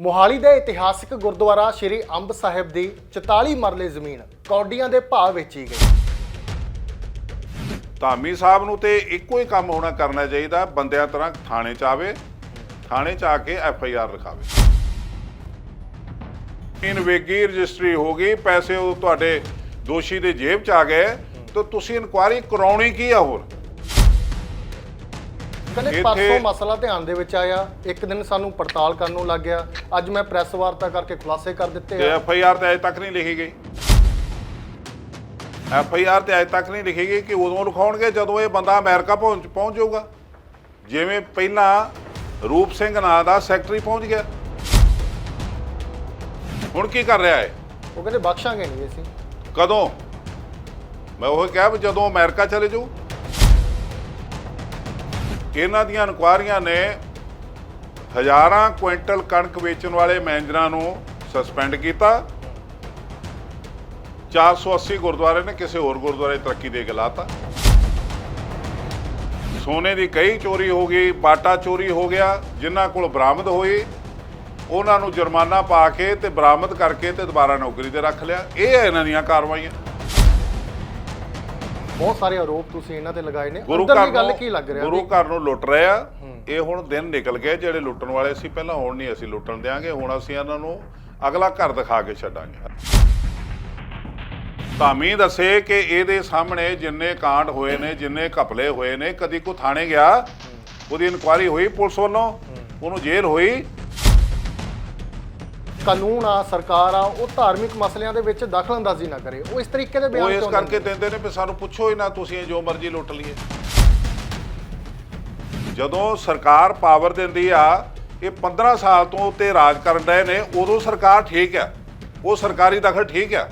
ਮੋਹਾਲੀ ਦੇ ਇਤਿਹਾਸਿਕ ਗੁਰਦੁਆਰਾ ਸ਼੍ਰੀ ਅੰਬ ਸਾਹਿਬ ਦੀ 44 ਮਰਲੇ ਜ਼ਮੀਨ ਕੌਡੀਆਂ ਦੇ ਭਾਅ ਵੇਚੀ ਗਈ। ਧਾਮੀ ਸਾਹਿਬ ਨੂੰ ਤੇ ਇੱਕੋ ਹੀ ਕੰਮ ਹੋਣਾ ਕਰਨਾ ਚਾਹੀਦਾ, ਬੰਦਿਆਂ ਤਰ੍ਹਾਂ ਥਾਣੇ ਚ ਆਵੇ, ਥਾਣੇ ਚ ਆ ਕੇ ਐਫ ਆਈ ਆਰ ਲਿਖਾਵੇ ਇਨਵੇਗੀ ਰਜਿਸਟਰੀ ਹੋ ਗਈ, ਪੈਸੇ ਉਹ ਤੁਹਾਡੇ ਦੋਸ਼ੀ ਦੇ ਜੇਬ ਚ ਆ ਗਏ, ਤਾਂ ਤੁਸੀਂ ਇਨਕੁਆਇਰੀ ਕਰਾਉਣੀ ਕੀ ਆ ਹੋਰ? ਕਹਿੰਦੇ ਪਰਸੋਂ ਮਸਲਾ ਧਿਆਨ ਦੇ ਵਿੱਚ ਆਇਆ ਇੱਕ ਦਿਨ ਸਾਨੂੰ ਪੜਤਾਲ ਕਰਨ ਨੂੰ ਲੱਗ ਗਿਆ। ਅੱਜ ਮੈਂ ਪ੍ਰੈਸ ਵਾਰਤਾ ਕਰਕੇ ਖੁਲਾਸੇ ਕਰ ਦਿੱਤੇ ਤੇ ਆ ਐਫ ਆਈ ਆਰ ਤੇ ਅਜੇ ਤੱਕ ਨਹੀਂ ਲਿਖੀ ਗਈ। ਐਫ ਆਈ ਆਰ ਤੇ ਅਜੇ ਤੱਕ ਨਹੀਂ ਲਿਖੀ ਗਈ ਕਿ ਉਦੋਂ ਲਿਖਾਉਣਗੇ ਜਦੋਂ ਇਹ ਬੰਦਾ ਅਮਰੀਕਾ ਪਹੁੰਚ ਪਹੁੰਚ ਜਾਊਗਾ। ਜਿਵੇਂ ਪਹਿਲਾਂ ਰੂਪ ਸਿੰਘ ਨਾਂ ਦਾ ਸੈਕਟਰੀ ਪਹੁੰਚ ਗਿਆ। ਹੁਣ ਕੀ ਕਰ ਰਿਹਾ ਹੈ ਉਹ ਕਹਿੰਦੇ ਬਖਸ਼ਾਂਗੇ ਨਹੀਂ ਅਸੀਂ। ਕਦੋਂ? ਮੈਂ ਉਹ ਕਿਹਾ ਵੀ ਜਦੋਂ ਅਮਰੀਕਾ ਚਲੇ ਜਾਊ ਇਹਨਾਂ ਦੀਆਂ ਇਨਕੁਆਰੀਆਂ ਨੇ ਹਜ਼ਾਰਾਂ ਕੁਇੰਟਲ ਕਣਕ ਵੇਚਣ ਵਾਲੇ ਮੈਨੇਜਰਾਂ ਨੂੰ ਸਸਪੈਂਡ ਕੀਤਾ। 480 ਗੁਰਦੁਆਰੇ ਨੇ ਕਿਸੇ ਹੋਰ ਗੁਰਦੁਆਰੇ ਤਰੱਕੀ ਦੇ ਕੇ ਲਾਤਾ। ਸੋਨੇ ਦੀ ਕਈ ਚੋਰੀ ਹੋ ਗਈ, ਬਾਟਾ ਚੋਰੀ ਹੋ ਗਿਆ, ਜਿਨ੍ਹਾਂ ਕੋਲ ਬਰਾਮਦ ਹੋਈ, ਉਹਨਾਂ ਨੂੰ ਜੁਰਮਾਨਾ ਪਾ ਕੇ ਤੇ ਬਰਾਮਦ ਕਰਕੇ ਤੇ ਦੁਬਾਰਾ ਨੌਕਰੀ ਤੇ ਰੱਖ ਲਿਆ। ਇਹ ਹੈ ਇਹਨਾਂ ਦੀਆਂ ਕਾਰਵਾਈਆਂ। ਬਹੁਤ ਸਾਰੇ ਆਰੋਪ ਤੁਸੀਂ ਇਹਨਾਂ ਤੇ ਲਗਾਏ ਨੇ। ਗੁਰੂ ਅੰਦਰਲੀ ਘਰ ਗੱਲ ਕੀ ਲੱਗ ਰਿਹਾ ਗੁਰੂ ਘਰ ਨੂੰ ਲੁੱਟ ਰਹੇ ਆ। ਇਹ ਹੁਣ ਦਿਨ ਨਿਕਲ ਗਏ ਜਿਹੜੇ ਲੁੱਟਣ ਵਾਲੇ ਸੀ ਪਹਿਲਾਂ ਹੁਣ ਨਹੀਂ ਅਸੀਂ ਲੁੱਟਣ ਦਿਆਂਗੇ। ਹੁਣ ਅਸੀਂ ਇਹਨਾਂ ਨੂੰ ਅਗਲਾ ਘਰ ਦਿਖਾ ਕੇ ਛੱਡਾਂਗੇ। ਧਾਮੀ ਦੱਸੇ ਕਿ ਇਹਦੇ ਸਾਹਮਣੇ ਜਿੰਨੇ ਕਾਂਡ ਹੋਏ ਨੇ ਜਿੰਨੇ ਘਪਲੇ ਹੋਏ ਨੇ ਕਦੀ ਕੋ ਥਾਣੇ ਗਿਆ ਉਹਦੀ ਇਨਕੁਆਇਰੀ ਹੋਈ ਪੁਲਿਸ ਵੱਲੋਂ ਉਹਨੂੰ ਜੇਲ੍ਹ ਹੋਈ। ਕਾਨੂੰਨ ਆ ਸਰਕਾਰ ਆ ਉਹ ਧਾਰਮਿਕ ਮਸਲਿਆਂ ਦੇ ਵਿੱਚ ਦਖਲਅੰਦਾਜ਼ੀ ਨਾ ਕਰੇ। ਉਹ ਇਸ ਤਰੀਕੇ ਦੇ ਉਹ ਬਿਆਨ ਇਸ ਕਿਉਂ ਕਰਕੇ ਦਿੰਦੇ? ਦਿੰਦੇ ਨੇ ਵੀ ਸਾਨੂੰ ਪੁੱਛੋ ਹੀ ਨਾ ਤੁਸੀਂ ਜੋ ਮਰਜ਼ੀ ਲੁੱਟ ਲਈਏ। ਜਦੋਂ ਸਰਕਾਰ ਪਾਵਰ ਦਿੰਦੀ ਆ ਇਹ 15 ਸਾਲ ਤੋਂ ਉੱਤੇ ਰਾਜ ਕਰਨ ਡਏ ਨੇ ਉਦੋਂ ਸਰਕਾਰ ਠੀਕ ਆ। ਉਹ ਸਰਕਾਰੀ ਦਖਲ ਠੀਕ ਆ।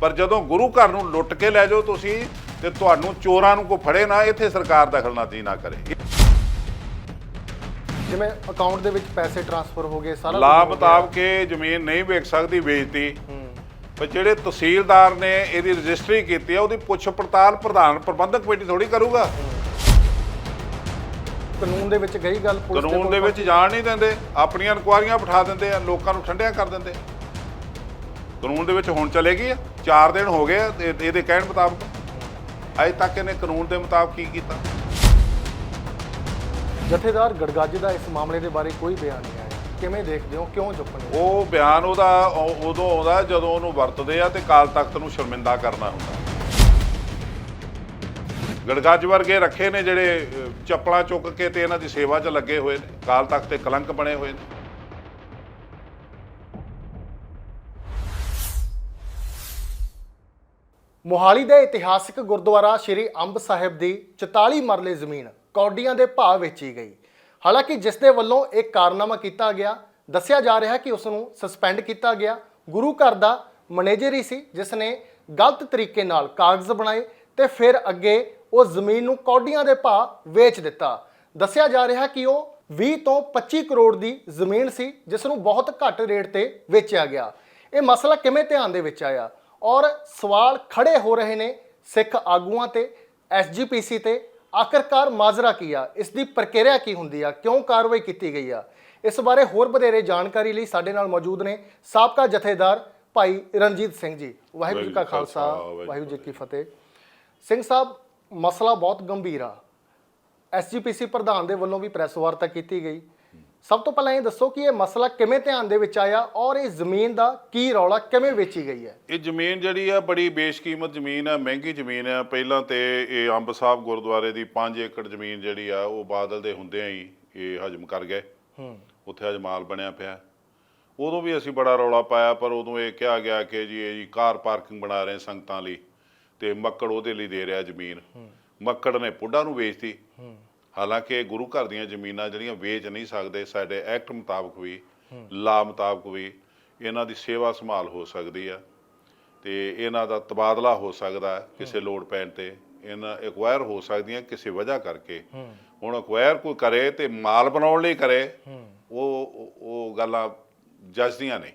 ਪਰ ਜਦੋਂ ਗੁਰੂ ਘਰ ਨੂੰ ਲੁੱਟ ਕੇ ਲੈ ਜਾਓ ਤੁਸੀਂ ਤੇ ਤੁਹਾਨੂੰ ਚੋਰਾਂ ਨੂੰ ਕੋ ਫੜੇ ਨਾ ਇੱਥੇ ਸਰਕਾਰ ਦਖਲਅੰਦਾਜ਼ੀ ਨਾ ਕਰੇ। ਜਿਵੇਂ ਅਕਾਊਂਟ ਦੇ ਵਿੱਚ ਪੈਸੇ ਟ੍ਰਾਂਸਫਰ ਹੋ ਗਏ ਸਾਰਾ ਲਾ ਕੁਝ ਹੋ ਗਿਆ। ਮੁਤਾਬਕ ਇਹ ਜ਼ਮੀਨ ਨਹੀਂ ਵੇਚ ਸਕਦੀ ਵੇਚਤੀ। ਪਰ ਜਿਹੜੇ ਤਹਿਸੀਲਦਾਰ ਨੇ ਇਹਦੀ ਰਜਿਸਟਰੀ ਕੀਤੀ ਆ ਉਹਦੀ ਪੁੱਛ ਪੜਤਾਲ ਪ੍ਰਧਾਨ ਪ੍ਰਬੰਧਕ ਕਮੇਟੀ ਥੋੜੀ ਕਰੂਗਾ। ਕਾਨੂੰਨ ਦੇ ਵਿੱਚ ਗਈ ਗੱਲ ਪੁਲਿਸ ਕਾਨੂੰਨ ਦੇ ਕੋਲ ਵਿੱਚ ਜਾਣ ਨਹੀਂ ਦਿੰਦੇ ਆਪਣੀਆਂ ਇਨਕੁਆਰੀਆਂ ਬਿਠਾ ਦਿੰਦੇ ਆ ਲੋਕਾਂ ਨੂੰ ਠੰਡਿਆ ਕਰ ਦਿੰਦੇ। ਕਾਨੂੰਨ ਦੇ ਵਿੱਚ ਹੁਣ ਚਲੇਗੀ ਆ 4 ਦਿਨ ਹੋ ਗਏ ਆ ਇਹਦੇ ਕਹਿਣ ਮੁਤਾਬਕ। ਅਜੇ ਤੱਕ ਇਹਨੇ ਕਾਨੂੰਨ ਦੇ ਮੁਤਾਬਕ ਕੀ ਕੀਤਾ? ਜਥੇਦਾਰ ਗੜਗੱਜ ਦਾ ਇਸ ਮਾਮਲੇ ਦੇ ਬਾਰੇ ਕੋਈ ਬਿਆਨ ਨਹੀਂ ਆਇਆ। ਕਿਵੇਂ ਦੇਖਦੇ ਹੋ? ਕਿਉਂ ਚੁੱਪ ਨੇ ਉਹ ਬਿਆਨ ਉਹਦਾ ਉਹ- ਉਦੋਂ ਆਉਂਦਾ ਜਦੋਂ ਉਹਨੂੰ ਵਰਤਦੇ ਆ ਤੇ ਕਾਲ ਤਖਤ ਨੂੰ ਸ਼ਰਮਿੰਦਾ ਕਰਨਾ ਹੁੰਦਾ। ਗੜਗੱਜ ਵਰਗੇ ਰੱਖੇ ਨੇ ਜਿਹੜੇ ਅਹ, ਚੱਪਲਾਂ ਚੁੱਕ ਕੇ ਤੇ ਇਹਨਾਂ ਦੀ ਸੇਵਾ 'ਚ ਲੱਗੇ ਹੋਏ ਨੇ। ਕਾਲ ਤਖਤ ਤੇ ਕਲੰਕ ਬਣੇ ਹੋਏ ਨੇ। ਮੋਹਾਲੀ ਦੇ ਇਤਿਹਾਸਕ ਗੁਰਦੁਆਰਾ ਸ਼੍ਰੀ ਅੰਬ ਸਾਹਿਬ ਦੀ 44 ਮਰਲੇ ਜ਼ਮੀਨ ਕੌਡੀਆਂ ਦੇ ਭਾਅ ਵੇਚੀ ਗਈ। ਹਾਲਾਂਕਿ ਜਿਸ ਦੇ ਵੱਲੋਂ ਇਹ ਕਾਰਨਾਮਾ ਕੀਤਾ ਗਿਆ, ਦੱਸਿਆ ਜਾ ਰਿਹਾ ਕਿ ਉਸ ਨੂੰ ਸਸਪੈਂਡ ਕੀਤਾ ਗਿਆ। ਗੁਰੂ ਘਰ ਦਾ ਮੈਨੇਜਰ ਹੀ ਸੀ ਜਿਸ ਨੇ ਗਲਤ ਤਰੀਕੇ ਨਾਲ ਕਾਗਜ਼ ਬਣਾਏ ਤੇ ਫਿਰ ਅੱਗੇ ਉਹ ਜ਼ਮੀਨ ਨੂੰ ਕੌਡੀਆਂ ਦੇ ਭਾਅ ਵੇਚ ਦਿੱਤਾ। ਦੱਸਿਆ ਜਾ ਰਿਹਾ ਕਿ ਉਹ 20 ਤੋਂ 25 ਕਰੋੜ ਦੀ ਜ਼ਮੀਨ ਸੀ ਜਿਸ ਨੂੰ ਬਹੁਤ ਘੱਟ ਰੇਟ ਤੇ ਵੇਚਿਆ ਗਿਆ। ਇਹ ਮਸਲਾ ਕਿਵੇਂ ਧਿਆਨ ਦੇ ਵਿੱਚ ਆਇਆ? ਔਰ ਸਵਾਲ ਖੜੇ ਹੋ ਰਹੇ ਨੇ ਸਿੱਖ ਆਗੂਆਂ ਤੇ ਐਸਜੀਪੀਸੀ ਤੇ ਆਖਰਕਾਰ ਮਾਜਰਾ ਕੀ ਆ? ਇਸ ਦੀ ਪ੍ਰਕਿਰਿਆ ਕੀ ਹੁੰਦੀ ਆ? ਕਿਉਂ ਕਾਰਵਾਈ ਕੀਤੀ ਗਈ ਆ? ਇਸ ਬਾਰੇ ਹੋਰ ਵਧੇਰੇ ਜਾਣਕਾਰੀ ਲਈ ਸਾਡੇ ਨਾਲ ਮੌਜੂਦ ਨੇ ਸਾਬਕਾ ਜਥੇਦਾਰ ਭਾਈ ਰਣਜੀਤ ਸਿੰਘ ਜੀ। ਵਾਹਿਗੁਰੂ ਜੀ ਕਾ ਖਾਲਸਾ ਵਾਹਿਗੁਰੂ ਜੀ ਕੀ ਫਤਿਹ। ਸਿੰਘ ਸਾਹਿਬ ਮਸਲਾ ਬਹੁਤ ਗੰਭੀਰ ਆ। ਐਸਜੀਪੀਸੀ ਪ੍ਰਧਾਨ ਦੇ ਵੱਲੋਂ ਵੀ ਪ੍ਰੈਸ ਵਾਰਤਾ ਕੀਤੀ ਗਈ। ਸਭ ਤੋਂ ਪਹਿਲਾਂ ਇਹ ਦੱਸੋ ਕਿ ਇਹ ਮਸਲਾ ਕਿਵੇਂ ਧਿਆਨ ਦੇ ਵਿੱਚ ਆਇਆ ਔਰ ਇਹ ਜ਼ਮੀਨ ਦਾ ਕੀ ਰੌਲਾ ਕਿਵੇਂ ਵੇਚੀ ਗਈ ਹੈ? ਇਹ ਜ਼ਮੀਨ ਜਿਹੜੀ ਆ ਬੜੀ ਬੇਸ਼ਕੀਮਤ ਜ਼ਮੀਨ ਆ ਮਹਿੰਗੀ ਜ਼ਮੀਨ ਆ। ਪਹਿਲਾਂ ਤੇ ਇਹ ਅੰਬ ਸਾਹਿਬ ਗੁਰਦੁਆਰੇ ਦੀ 5 ਏਕੜ ਜ਼ਮੀਨ ਜਿਹੜੀ ਆ ਉਹ ਬਾਦਲ ਦੇ ਹੁੰਦਿਆਂ ਹੀ ਇਹ ਹਜਮ ਕਰ ਗਏ। ਹੂੰ। ਉੱਥੇ ਅੱਜ ਮਾਲ ਬਣਿਆ ਪਿਆ। ਉਦੋਂ ਵੀ ਅਸੀਂ ਬੜਾ ਰੌਲਾ ਪਾਇਆ ਪਰ ਉਦੋਂ ਇਹ ਕਿਹਾ ਗਿਆ ਕਿ ਜੀ ਇਹ ਜੀ ਕਾਰ ਪਾਰਕਿੰਗ ਬਣਾ ਰਹੇ ਸੰਗਤਾਂ ਲਈ ਤੇ ਮੱਕੜ ਉਹਦੇ ਲਈ ਦੇ ਰਿਹਾ ਜ਼ਮੀਨ। ਮੱਕੜ ਨੇ ਪੁੱਡਾ ਨੂੰ ਵੇਚਤੀ। ਹਾਲਾਂਕਿ ਗੁਰੂ ਘਰ ਦੀਆਂ ਜ਼ਮੀਨਾਂ ਜਿਹੜੀਆਂ ਵੇਚ ਨਹੀਂ ਸਕਦੇ ਸਾਡੇ ਐਕਟ ਮੁਤਾਬਕ ਵੀ ਲਾ ਮੁਤਾਬਕ ਵੀ ਇਹਨਾਂ ਦੀ ਸੇਵਾ ਸੰਭਾਲ ਹੋ ਸਕਦੀ ਆ ਤੇ ਇਹਨਾਂ ਦਾ ਤਬਾਦਲਾ ਹੋ ਸਕਦਾ ਕਿਸੇ ਲੋੜ ਪੈਣ ਤੇ ਇਹਨਾਂ ਐਕਵਾਇਰ ਹੋ ਸਕਦੀਆਂ ਕਿਸੇ ਵਜ੍ਹਾ ਕਰਕੇ। ਹੁਣ ਐਕਵਾਇਰ ਕੋਈ ਕਰੇ ਤੇ ਮਾਲ ਬਣਾਉਣ ਲਈ ਕਰੇ ਉਹ ਉਹ- ਗੱਲਾਂ ਜੱਜਦੀਆਂ ਨਹੀਂ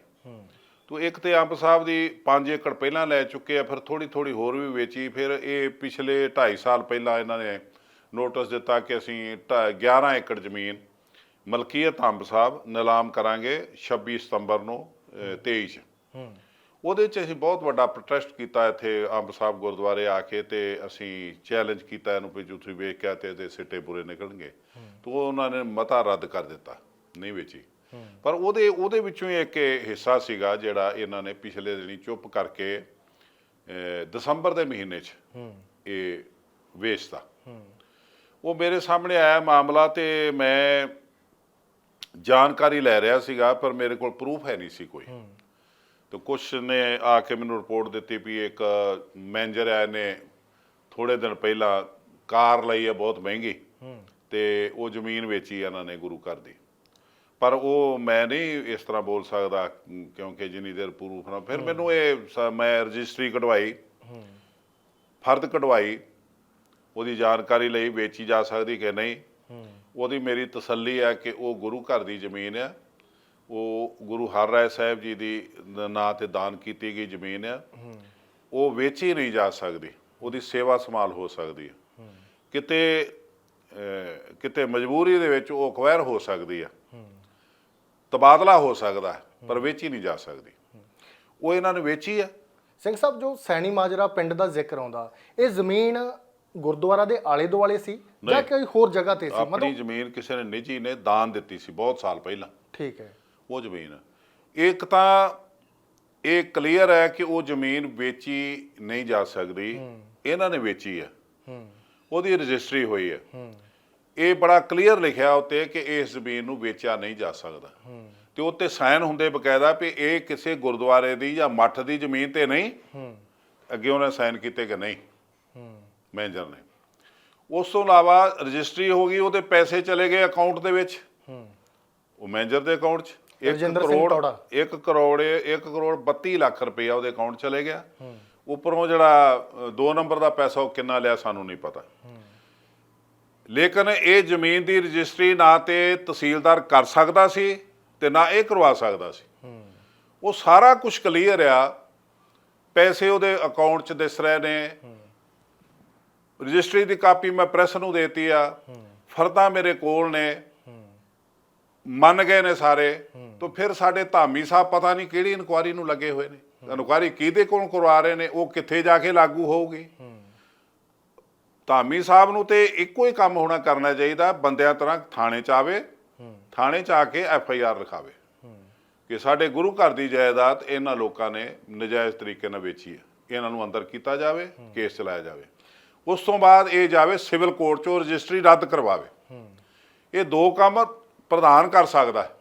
ਤੋ ਇੱਕ ਤੇ ਅੰਬ ਸਾਹਿਬ ਦੀ 5 ਏਕੜ ਪਹਿਲਾਂ ਲੈ ਚੁੱਕੇ ਆ ਫਿਰ ਥੋੜੀ ਥੋੜੀ ਹੋਰ ਵੀ ਵੇਚੀ ਫਿਰ ਇਹ ਪਿਛਲੇ 2.5 ਸਾਲ ਪਹਿਲਾਂ ਇਹਨਾਂ ਨੇ ਨੋਟਿਸ ਦਿੱਤਾ ਕਿ ਅਸੀਂ ਢਾ- 11 ਏਕੜ ਜ਼ਮੀਨ ਮਲਕੀਅਤ ਅੰਬ ਸਾਹਿਬ ਨਿਲਾਮ ਕਰਾਂਗੇ 26 ਸਤੰਬਰ ਨੂੰ ਅਹ, 23 ਚ। ਹੂੰ। ਉਹਦੇ ਚ ਅਸੀਂ ਬਹੁਤ ਵੱਡਾ ਪ੍ਰੋਟੈਸਟ ਕੀਤਾ ਇੱਥੇ ਅੰਬ ਸਾਹਿਬ ਗੁਰਦੁਆਰੇ ਆ ਕੇ ਤੇ ਅਸੀਂ ਚੈਲੰਜ ਕੀਤਾ ਇਹਨੂੰ ਵੀ ਤੁਸੀਂ ਵੇਖ ਕੇ ਤੇ ਇਹਦੇ ਸਿੱਟੇ ਪੂਰੇ ਨਿਕਲਣਗੇ। ਤੇ ਉਹ ਉਹਨਾਂ ਨੇ ਮਤਾ ਰੱਦ ਕਰ ਦਿੱਤਾ ਨਹੀਂ ਵੇਚੀ। ਪਰ ਉਹਦੇ ਉਹਦੇ ਵਿੱਚੋਂ ਹੀ ਇੱਕ ਹਿੱਸਾ ਸੀਗਾ ਜਿਹੜਾ ਇਹਨਾਂ ਨੇ ਪਿਛਲੇ ਦਿਨੀ ਚੁੱਪ ਕਰਕੇ ਦਸੰਬਰ ਦੇ ਮਹੀਨੇ 'ਚ ਇਹ ਵੇਚਤਾ। ਹੂੰ। ਉਹ ਮੇਰੇ ਸਾਹਮਣੇ ਆਇਆ ਮਾਮਲਾ ਤੇ ਮੈਂ ਜਾਣਕਾਰੀ ਲੈ ਰਿਹਾ ਸੀਗਾ ਪਰ ਮੇਰੇ ਕੋਲ ਪ੍ਰੂਫ ਹੈ ਨਹੀਂ ਸੀ ਕੋਈ। ਤੇ ਕੁਛ ਨੇ ਆ ਕੇ ਮੈਨੂੰ ਰਿਪੋਰਟ ਦਿੱਤੀ ਵੀ ਇੱਕ ਮੈਨੇਜਰ ਆਇਆ ਨੇ ਥੋੜੇ ਦਿਨ ਪਹਿਲਾਂ ਕਾਰ ਲਈ ਹੈ ਬਹੁਤ ਮਹਿੰਗੀ। ਤੇ ਉਹ ਜ਼ਮੀਨ ਵੇਚੀ ਇਹਨਾਂ ਨੇ ਗੁਰੂ ਘਰ ਦੀ। ਪਰ ਉਹ ਮੈਂ ਨਹੀਂ ਇਸ ਤਰ੍ਹਾਂ ਬੋਲ ਸਕਦਾ ਕਿਉਂਕਿ ਜਿੰਨੀ ਦੇਰ ਪ੍ਰੂਫ ਨਾ ਫਿਰ ਮੈਨੂੰ ਇਹ ਮੈਂ ਰਜਿਸਟਰੀ ਕਢਵਾਈ। ਫਰਦ ਕਢਵਾਈ। ਉਹਦੀ ਜਾਣਕਾਰੀ ਲਈ ਵੇਚੀ ਜਾ ਸਕਦੀ ਕਿ ਨਹੀਂ। ਹੂੰ। ਉਹਦੀ ਮੇਰੀ ਤਸੱਲੀ ਹੈ ਕਿ ਉਹ ਗੁਰੂ ਘਰ ਦੀ ਜ਼ਮੀਨ ਆ। ਉਹ ਗੁਰੂ ਹਰਰਾਏ ਸਾਹਿਬ ਜੀ ਦੀ ਨ- ਤੇ ਦਾਨ ਕੀਤੀ ਗਈ ਜ਼ਮੀਨ ਹੂੰ। ਉਹ ਵੇਚੀ ਨਹੀਂ ਜਾ ਸਕਦੀ। ਉਹਦੀ ਸੇਵਾ ਸੰਭਾਲ ਹੋ ਸਕਦੀ ਹੈ। ਕਿਤੇ ਕਿਤੇ ਮਜਬੂਰੀ ਦੇ ਵਿੱਚ ਉਹ ਅਕਵਾਇਰ ਹੋ ਸਕਦੀ ਹੂੰ। ਤਬਾਦਲਾ ਹੋ ਸਕਦਾ ਹੈ, ਪਰ ਵੇਚੀ ਨਹੀਂ ਜਾ ਸਕਦੀ। ਉਹ ਇਹਨਾਂ ਨੇ ਵੇਚੀ ਆ। ਸਿੰਘ ਸਾਹਿਬ ਜੋ ਸੈਣੀ ਮਾਜਰਾ ਪਿੰਡ ਦਾ ਜ਼ਿਕਰ ਆਉਂਦਾ ਇਹ ਜ਼ਮੀਨ ਗੁਰਦੁਆਰਾ ਦੇ ਆਲੇ ਦੁਆਲੇ ਸੀ ਜਾਂ। ਕੋਈ ਹੋਰ ਜਗ੍ਹਾ ਤੇ ਸੀ? ਆਪਣੀ ਜ਼ਮੀਨ ਕਿਸੇ ਨੇ ਨਿੱਜੀ ਨੇ ਦਾਨ ਦਿੱਤੀ ਸੀ ਬਹੁਤ ਸਾਲ ਪਹਿਲਾਂ। ਠੀਕ ਹੈ। ਉਹ ਜ਼ਮੀਨ। ਇੱਕ ਤਾਂ ਇਹ ਕਲੀਅਰ ਹੈ ਕਿ ਉਹ ਜ਼ਮੀਨ ਵੇਚੀ ਨਹੀਂ ਜਾ ਸਕਦੀ। ਇਹਨਾਂ ਨੇ ਵੇਚੀ ਹੈ। ਹੂੰ। ਉਹਦੀ ਰਜਿਸਟਰੀ ਹੋਈ ਹੈ। ਹੂੰ। ਇਹ ਬੜਾ ਕਲੀਅਰ ਲਿਖਿਆ ਉੱਤੇ ਕਿ ਇਸ ਜ਼ਮੀਨ ਨੂੰ ਵੇਚਿਆ ਨਹੀਂ ਜਾ ਸਕਦਾ। ਹੂੰ। ਤੇ ਉੱਤੇ ਸਾਈਨ ਹੁੰਦੇ ਬਕਾਇਦਾ ਵੀ ਇਹ ਕਿਸੇ ਗੁਰਦੁਆਰੇ ਦੀ ਜਾਂ ਮੱਠ ਦੀ ਜ਼ਮੀਨ ਤੇ ਨਹੀਂ। ਹੂੰ। ਅੱਗੇ ਉਹਨੇ ਸਾਈਨ ਕੀਤੇ ਕਿ ਨਹੀਂ। ਹੂੰ। ਮੈਨੇਜਰ ਨੇ। ਉਸ ਤੋਂ ਇਲਾਵਾ ਰਜਿਸਟਰੀ ਹੋ ਗਈ ਉਹਦੇ ਪੈਸੇ ਚਲੇ ਗਏ ਅਕਾਊਂਟ ਦੇ ਵਿੱਚ। ਹੂੰ। ਉਹ ਮੈਨੇਜਰ ਦੇ ਅਕਾਊਂਟ 'ਚ 1 ਰਜਿੰਦਰ ਸਿੰਘ ਕਰੋੜ ਟੌੜਾ। 1 ਕਰੋੜ 1 ਕਰੋੜ 32 ਲੱਖ ਰੁਪਇਆ ਉਹਦੇ ਅਕਾਊਂਟ ਚਲੇ ਗਿਆ। ਹੂੰ। ਉੱਪਰੋਂ ਜਿਹੜਾ 2 ਨੰਬਰ ਦਾ ਪੈਸਾ ਉਹ ਕਿੰਨਾ ਲਿਆ ਸਾਨੂੰ ਨਹੀਂ ਪਤਾ। ਲੇਕਿਨ ਇਹ ਜ਼ਮੀਨ ਦੀ ਰਜਿਸਟਰੀ ਨਾ ਤੇ ਤਹਿਸੀਲਦਾਰ ਕਰ ਸਕਦਾ ਸੀ ਤੇ ਨਾ ਇਹ ਕਰਵਾ ਸਕਦਾ ਸੀ। ਹੂੰ। ਉਹ ਸਾਰਾ ਕੁਝ ਕਲੀਅਰ ਆ। ਪੈਸੇ ਉਹਦੇ ਅਕਾਊਂਟ 'ਚ ਦਿਸ ਰਹੇ ਨੇ। ਰਜਿਸਟਰੀ ਦੀ ਕਾਪੀ ਮੈਂ ਪ੍ਰੈਸ ਨੂੰ ਦੇਤੀ ਆ। ਫਰਦਾ ਮੇਰੇ ਕੋਲ ਨੇ। ਮੰਨ ਗਏ ਨੇ ਸਾਰੇ। ਤਾਂ ਫਿਰ ਸਾਡੇ ਧਾਮੀ ਸਾਹਿਬ ਪਤਾ ਨਹੀਂ ਕਿਹੜੀ ਇਨਕੁਆਰੀ ਨੂੰ ਲੱਗੇ ਹੋਏ ਨੇ। ਇਨਕੁਆਰੀ ਕਿਹਦੇ ਕੋਲ ਕਰਵਾ ਰਹੇ ਨੇ ਉਹ ਕਿੱਥੇ ਜਾ ਕੇ ਲਾਗੂ ਹੋਊਗੀ? ਧਾਮੀ ਸਾਹਿਬ ਨੂੰ ਤੇ ਇੱਕੋ ਹੀ ਕੰਮ ਹੋਣਾ ਕਰਨਾ ਚਾਹੀਦਾ ਬੰਦਿਆਂ ਤਰ੍ਹਾਂ ਥਾਣੇ ਚ ਆਵੇ ਥਾਣੇ ਚ ਆ ਕੇ ਐਫ ਆਈ ਆਰ ਲਿਖਾਵੇ। ਕਿ ਸਾਡੇ ਗੁਰੂ ਘਰ ਦੀ ਜਾਇਦਾਦ ਇਹਨਾਂ ਲੋਕਾਂ ਨੇ ਨਜਾਇਜ਼ ਤਰੀਕੇ ਨਾਲ ਵੇਚੀ ਹੈ। ਇਹਨਾਂ ਨੂੰ ਅੰਦਰ ਕੀਤਾ ਜਾਵੇ ਕੇਸ ਚਲਾਇਆ ਜਾਵੇ। ਉਸ ਤੋਂ ਬਾਅਦ ਇਹ ਜਾਵੇ ਸਿਵਲ ਕੋਰਟ ਚੋਂ ਰਜਿਸਟਰੀ ਰੱਦ ਕਰਵਾਵੇ। ਹੂੰ ਇਹ ਦੋ ਕੰਮ ਪ੍ਰਧਾਨ ਕਰ ਸਕਦਾ ਹੈ।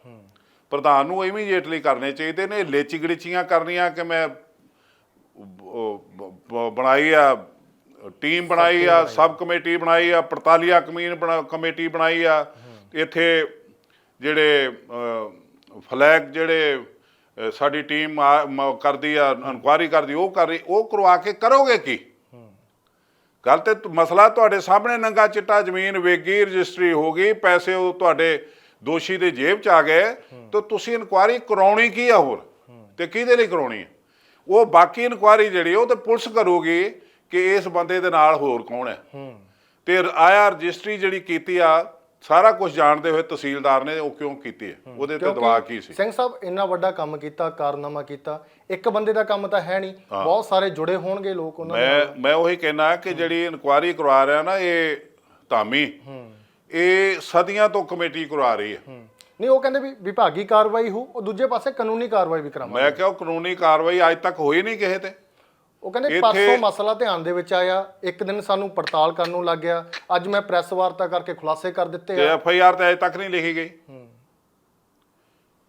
ਪ੍ਰਧਾਨ ਨੂੰ ਇਮੀਡੀਏਟਲੀ ਕਰਨੇ ਚਾਹੀਦੇ ਨੇ ਲੇਚੀ ਗੜੀਚੀਆਂ ਕਰਨੀਆਂ ਕਿ ਮੈਂ ਬਣਾਈ ਆ ਟੀਮ ਬਣਾਈ ਆ ਸਬ ਕਮੇਟੀ ਬਣਾਈ ਆ 48 ਕਮੀਨ ਕਮੇਟੀ ਬਣਾਈ ਆ। ਇੱਥੇ ਜਿਹੜੇ ਫਲੈਗ ਜਿਹੜੇ ਸਾਡੀ ਟੀਮ ਕਰਦੀ ਆ ਇਨਕੁਆਰੀ ਕਰਦੀ ਉਹ ਕਰ ਰਹੀ ਉਹ ਕਰਵਾ ਕੇ ਕਰੋਗੇ ਕੀ? ਗੱਲ ਤੇ ਮਸਲਾ ਤੁਹਾਡੇ ਸਾਹਮਣੇ ਨੰਗਾ ਚਿੱਟਾ ਜ਼ਮੀਨ ਵੇਗੀ ਰਜਿਸਟਰੀ ਹੋ ਗਈ ਪੈਸੇ ਉਹ ਤੁਹਾਡੇ ਦੋਸ਼ੀ ਦੇ ਜੇਬ ਚ ਆ ਗਏ ਤਾਂ ਤੁਸੀਂ ਇਨਕੁਆਰੀ ਕਰਾਉਣੀ ਕੀ ਆ ਹੋਰ? ਤੇ ਕਿਹਦੇ ਲਈ ਕਰਾਉਣੀ ਹੈ ਉਹ ਬਾਕੀ ਇਨਕੁਆਰੀ ਜਿਹੜੀ ਉਹ ਤੇ ਪੁਲਿਸ ਕਰੂਗੀ ਕਿ ਇਸ ਬੰਦੇ ਦੇ ਨਾਲ ਹੋਰ ਕੌਣ ਹੂੰ। ਤੇ ਆਇਆ ਰਜਿਸਟਰੀ ਜਿਹੜੀ ਕੀਤੀ ਆ ਸਾਰਾ ਕੁਝ ਜਾਣਦੇ ਹੋਏ ਤਹਿਸੀਲਦਾਰ ਨੇ ਉਹ ਕਿਉਂ ਕੀਤੀ ਹੈ? ਉਹਦੇ ਤੇ ਦਬਾਅ ਕੀ ਸੀ? ਸਿੰਘ ਸਾਹਿਬ ਇੰਨਾ ਵੱਡਾ ਕੰਮ ਕੀਤਾ ਕਾਰਨਾਮਾ ਕੀਤਾ ਇੱਕ ਬੰਦੇ ਦਾ ਕੰਮ ਤਾਂ ਹੈ ਨਹੀਂ। ਬਹੁਤ ਸਾਰੇ ਜੁੜੇ ਹੋਣਗੇ ਲੋਕ ਉਹਨਾਂ ਨਾਲ। ਮੈਂ ਮੈਂ ਉਹੀ ਕਹਿਣਾ ਕਿ ਜਿਹੜੀ ਇਨਕੁਆਰੀ ਕਰਵਾ ਰਿਹਾ ਨਾ ਇਹ ਧਾਮੀ ਇਹ ਸਦੀਆਂ ਤੋਂ ਕਮੇਟੀ ਕਰਵਾ ਰਹੀ ਹੈ। ਹੂੰ। ਨਹੀਂ ਉਹ ਕਹਿੰਦੇ ਵੀ ਵਿਭਾਗੀ ਕਾਰਵਾਈ ਹੋ ਉਹ ਦੂਜੇ ਪਾਸੇ ਕਾਨੂੰਨੀ ਕਾਰਵਾਈ ਵੀ ਕਰਾਵਾਂਗੇ। ਮੈਂ ਕਿਹਾ ਉਹ ਕਾਨੂੰਨੀ ਕਾਰਵਾਈ ਅੱਜ ਤੱਕ ਹੋਈ ਨਹੀਂ ਕਿਸੇ ਤੇ। ਉਹ ਕਹਿੰਦੇ ਪਰਸੋਂ ਮਸਲਾ ਧਿਆਨ ਦੇ ਵਿੱਚ ਆਇਆ ਇੱਕ ਦਿਨ ਸਾਨੂੰ ਪੜਤਾਲ ਕਰਨ ਨੂੰ ਲੱਗ ਗਿਆ। ਅੱਜ ਮੈਂ ਪ੍ਰੈਸ ਵਾਰਤਾ ਕਰਕੇ ਖੁਲਾਸੇ ਕਰ ਦਿੱਤੇ ਤੇ ਆ ਐਫ ਆਈ ਆਰ ਤੇ ਅਜੇ ਤੱਕ ਨਹੀਂ ਲਿਖੀ ਗਈ।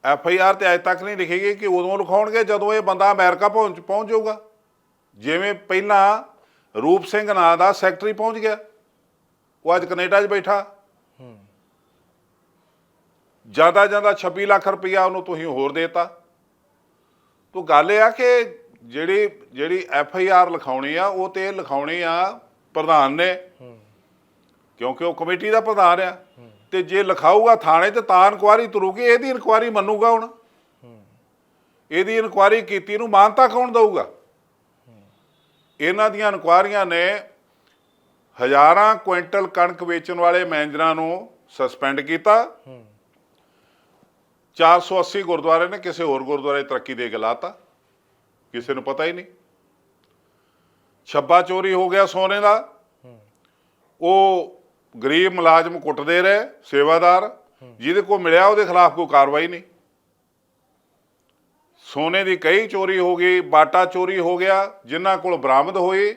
ਐਫ ਆਈ ਆਰ ਤੇ ਅਜੇ ਤੱਕ ਨਹੀਂ ਲਿਖੀ ਗਈ ਕਿ ਉਦੋਂ ਲਿਖਾਉਣਗੇ ਜਦੋਂ ਇਹ ਬੰਦਾ ਅਮਰੀਕਾ ਪਹੁੰਚ ਪਹੁੰਚ ਜਾਊਗਾ। ਜਿਵੇਂ ਪਹਿਲਾਂ ਰੂਪ ਸਿੰਘ ਨਾਂ ਦਾ ਸੈਕਟਰੀ ਪਹੁੰਚ ਗਿਆ। ਉਹ ਅੱਜ ਕੈਨੇਡਾ 'ਚ ਬੈਠਾ। ਜ਼ਿਆਦਾ ਜ਼ਿਆਦਾ 26 ਲੱਖ ਰੁਪਇਆ ਉਹਨੂੰ ਤੁਸੀਂ ਹੋਰ ਦੇਤਾ। ਤੋ ਗੱਲ ਇਹ ਆ ਕਿ ਜਿਹੜੀ ਜਿਹੜੀ ਐਫ ਆਈ ਆਰ ਲਿਖਾਉਣੀ ਆ, ਉਹ ਤੇ ਲਿਖਾਉਣੀ ਆ ਪ੍ਰਧਾਨ ਨੇ। ਕਿਉਂਕਿ ਉਹ ਕਮੇਟੀ ਦਾ ਪ੍ਰਧਾਨ ਆ। ਤੇ ਜੇ ਲਿਖਾਊਗਾ ਥਾਣੇ ਤੇ ਤਾਂ ਇਨਕੁਆਰੀ ਤੁਰੂਗੀ, ਇਹਦੀ ਇਨਕੁਆਰੀ ਮੰਨੂਗਾ ਹੁਣ। ਇਹਦੀ ਇਨਕੁਆਰੀ ਕੀਤੀ ਨੂੰ ਮਾਨਤਾ ਕੌਣ ਦਊਗਾ? ਇਹਨਾਂ ਦੀਆਂ ਇਨਕੁਆਰੀਆਂ ਨੇ ਹਜ਼ਾਰਾਂ ਕੁਇੰਟਲ ਕਣਕ ਵੇਚਣ ਵਾਲੇ ਮੈਨੇਜਰਾਂ ਨੂੰ ਸਸਪੈਂਡ ਕੀਤਾ। ਹੂੰ 480 ਗੁਰਦੁਆਰੇ ਨੇ, ਕਿਸੇ ਹੋਰ ਗੁਰਦੁਆਰੇ ਤਰੱਕੀ ਦੇ ਕੇ ਲਾਤਾ। ਕਿਸੇ ਨੂੰ ਪਤਾ ਹੀ ਨਹੀਂ। ਛੱਬਾ ਚੋਰੀ ਹੋ ਗਿਆ ਸੋਨੇ ਦਾ। ਉਹ ਗਰੀਬ ਮੁਲਾਜ਼ਮ ਕੁੱਟਦੇ ਰਹੇ ਸੇਵਾਦਾਰ। ਜਿਹਦੇ ਕੋ ਮਿਲਿਆ ਉਹਦੇ ਖਿਲਾਫ ਕੋਈ ਕਾਰਵਾਈ ਨਹੀਂ। ਸੋਨੇ ਦੀ ਕਈ ਚੋਰੀ ਹੋ ਗਈ ਬਾਟਾ ਚੋਰੀ ਹੋ ਗਿਆ ਜਿਨ੍ਹਾਂ ਕੋਲ ਬਰਾਮਦ ਹੋਈ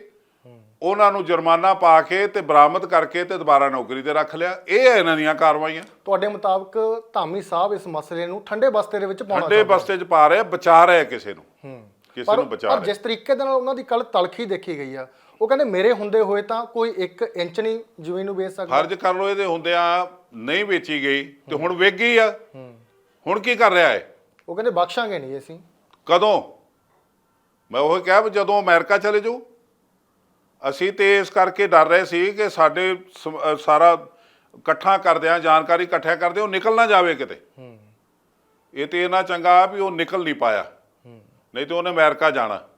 ਉਹਨਾਂ ਨੂੰ ਜੁਰਮਾਨਾ ਪਾ ਕੇ ਤੇ ਬਰਾਮਦ ਕਰਕੇ ਤੇ ਦੁਬਾਰਾ ਨੌਕਰੀ ਤੇ ਰੱਖ ਲਿਆ। ਇਹ ਹੈ ਇਹਨਾਂ ਦੀਆਂ ਕਾਰਵਾਈਆਂ। ਤੁਹਾਡੇ ਮੁਤਾਬਕ ਧਾਮੀ ਸਾਹਿਬ ਇਸ ਮਸਲੇ ਨੂੰ ਠੰਡੇ ਬਸਤੇ ਦੇ ਵਿੱਚ ਪਾਉਣਾ ਠੰਡੇ ਬਸਤੇ 'ਚ ਪਾ ਰਹੇ ਬਚਾ ਰਹੇ ਕਿਸੇ ਨੂੰ। ਹੂੰ। ਕਿਸੇ ਨੂੰ ਬਚਾ ਪਰ ਰਹੇ। ਜਿਸ ਤਰੀਕੇ ਦੇ ਨਾਲ ਉਹਨਾਂ ਦੀ ਕੱਲ ਤਲਖੀ ਦੇਖੀ ਗਈ ਆ ਉਹ ਕਹਿੰਦੇ ਮੇਰੇ ਹੁੰਦੇ ਹੋਏ ਤਾਂ ਕੋਈ 1 ਇੰਚ ਨਹੀਂ ਜ਼ਮੀਨ ਨੂੰ ਵੇਚ ਸਕਦਾ। ਫਰਜ਼ ਕਰ ਲੋ ਇਹਦੇ ਹੁੰਦਿਆਂ ਨਹੀਂ ਵੇਚੀ ਗਈ ਤੇ ਹੁਣ ਵੇਚ ਗਈ ਆ। ਹੁਣ ਕੀ ਕਰ ਰਿਹਾ ਹੈ ਉਹ ਕਹਿੰਦੇ ਬਖਸ਼ਾਂਗੇ ਨਹੀਂ ਅਸੀਂ। ਕਦੋਂ? ਮੈਂ ਉਹ ਕਿਹਾ ਵੀ ਜਦੋਂ ਅਮਰੀਕਾ ਚਲੇ ਜਾਊ। ਅਸੀਂ ਤੇ ਇਸ ਕਰਕੇ ਡਰ ਰਹੇ ਸੀ ਕਿ ਸਾਡੇ ਸਾਰਾ ਇਕੱਠਾ ਕਰਦਿਆਂ ਜਾਣਕਾਰੀ ਇਕੱਠਿਆ ਕਰਦੇ ਉਹ ਨਿਕਲ ਨਾ ਜਾਵੇ ਕਿਤੇ। ਹੂੰ। ਇਹ ਤੇ ਇਹਨਾਂ ਚੰਗਾ ਵੀ ਉਹ ਨਿਕਲ ਨਹੀਂ ਪਾਇਆ। ਨਹੀਂ ਤੇ ਉਹਨੇ ਅਮਰੀਕਾ ਜਾਣਾ।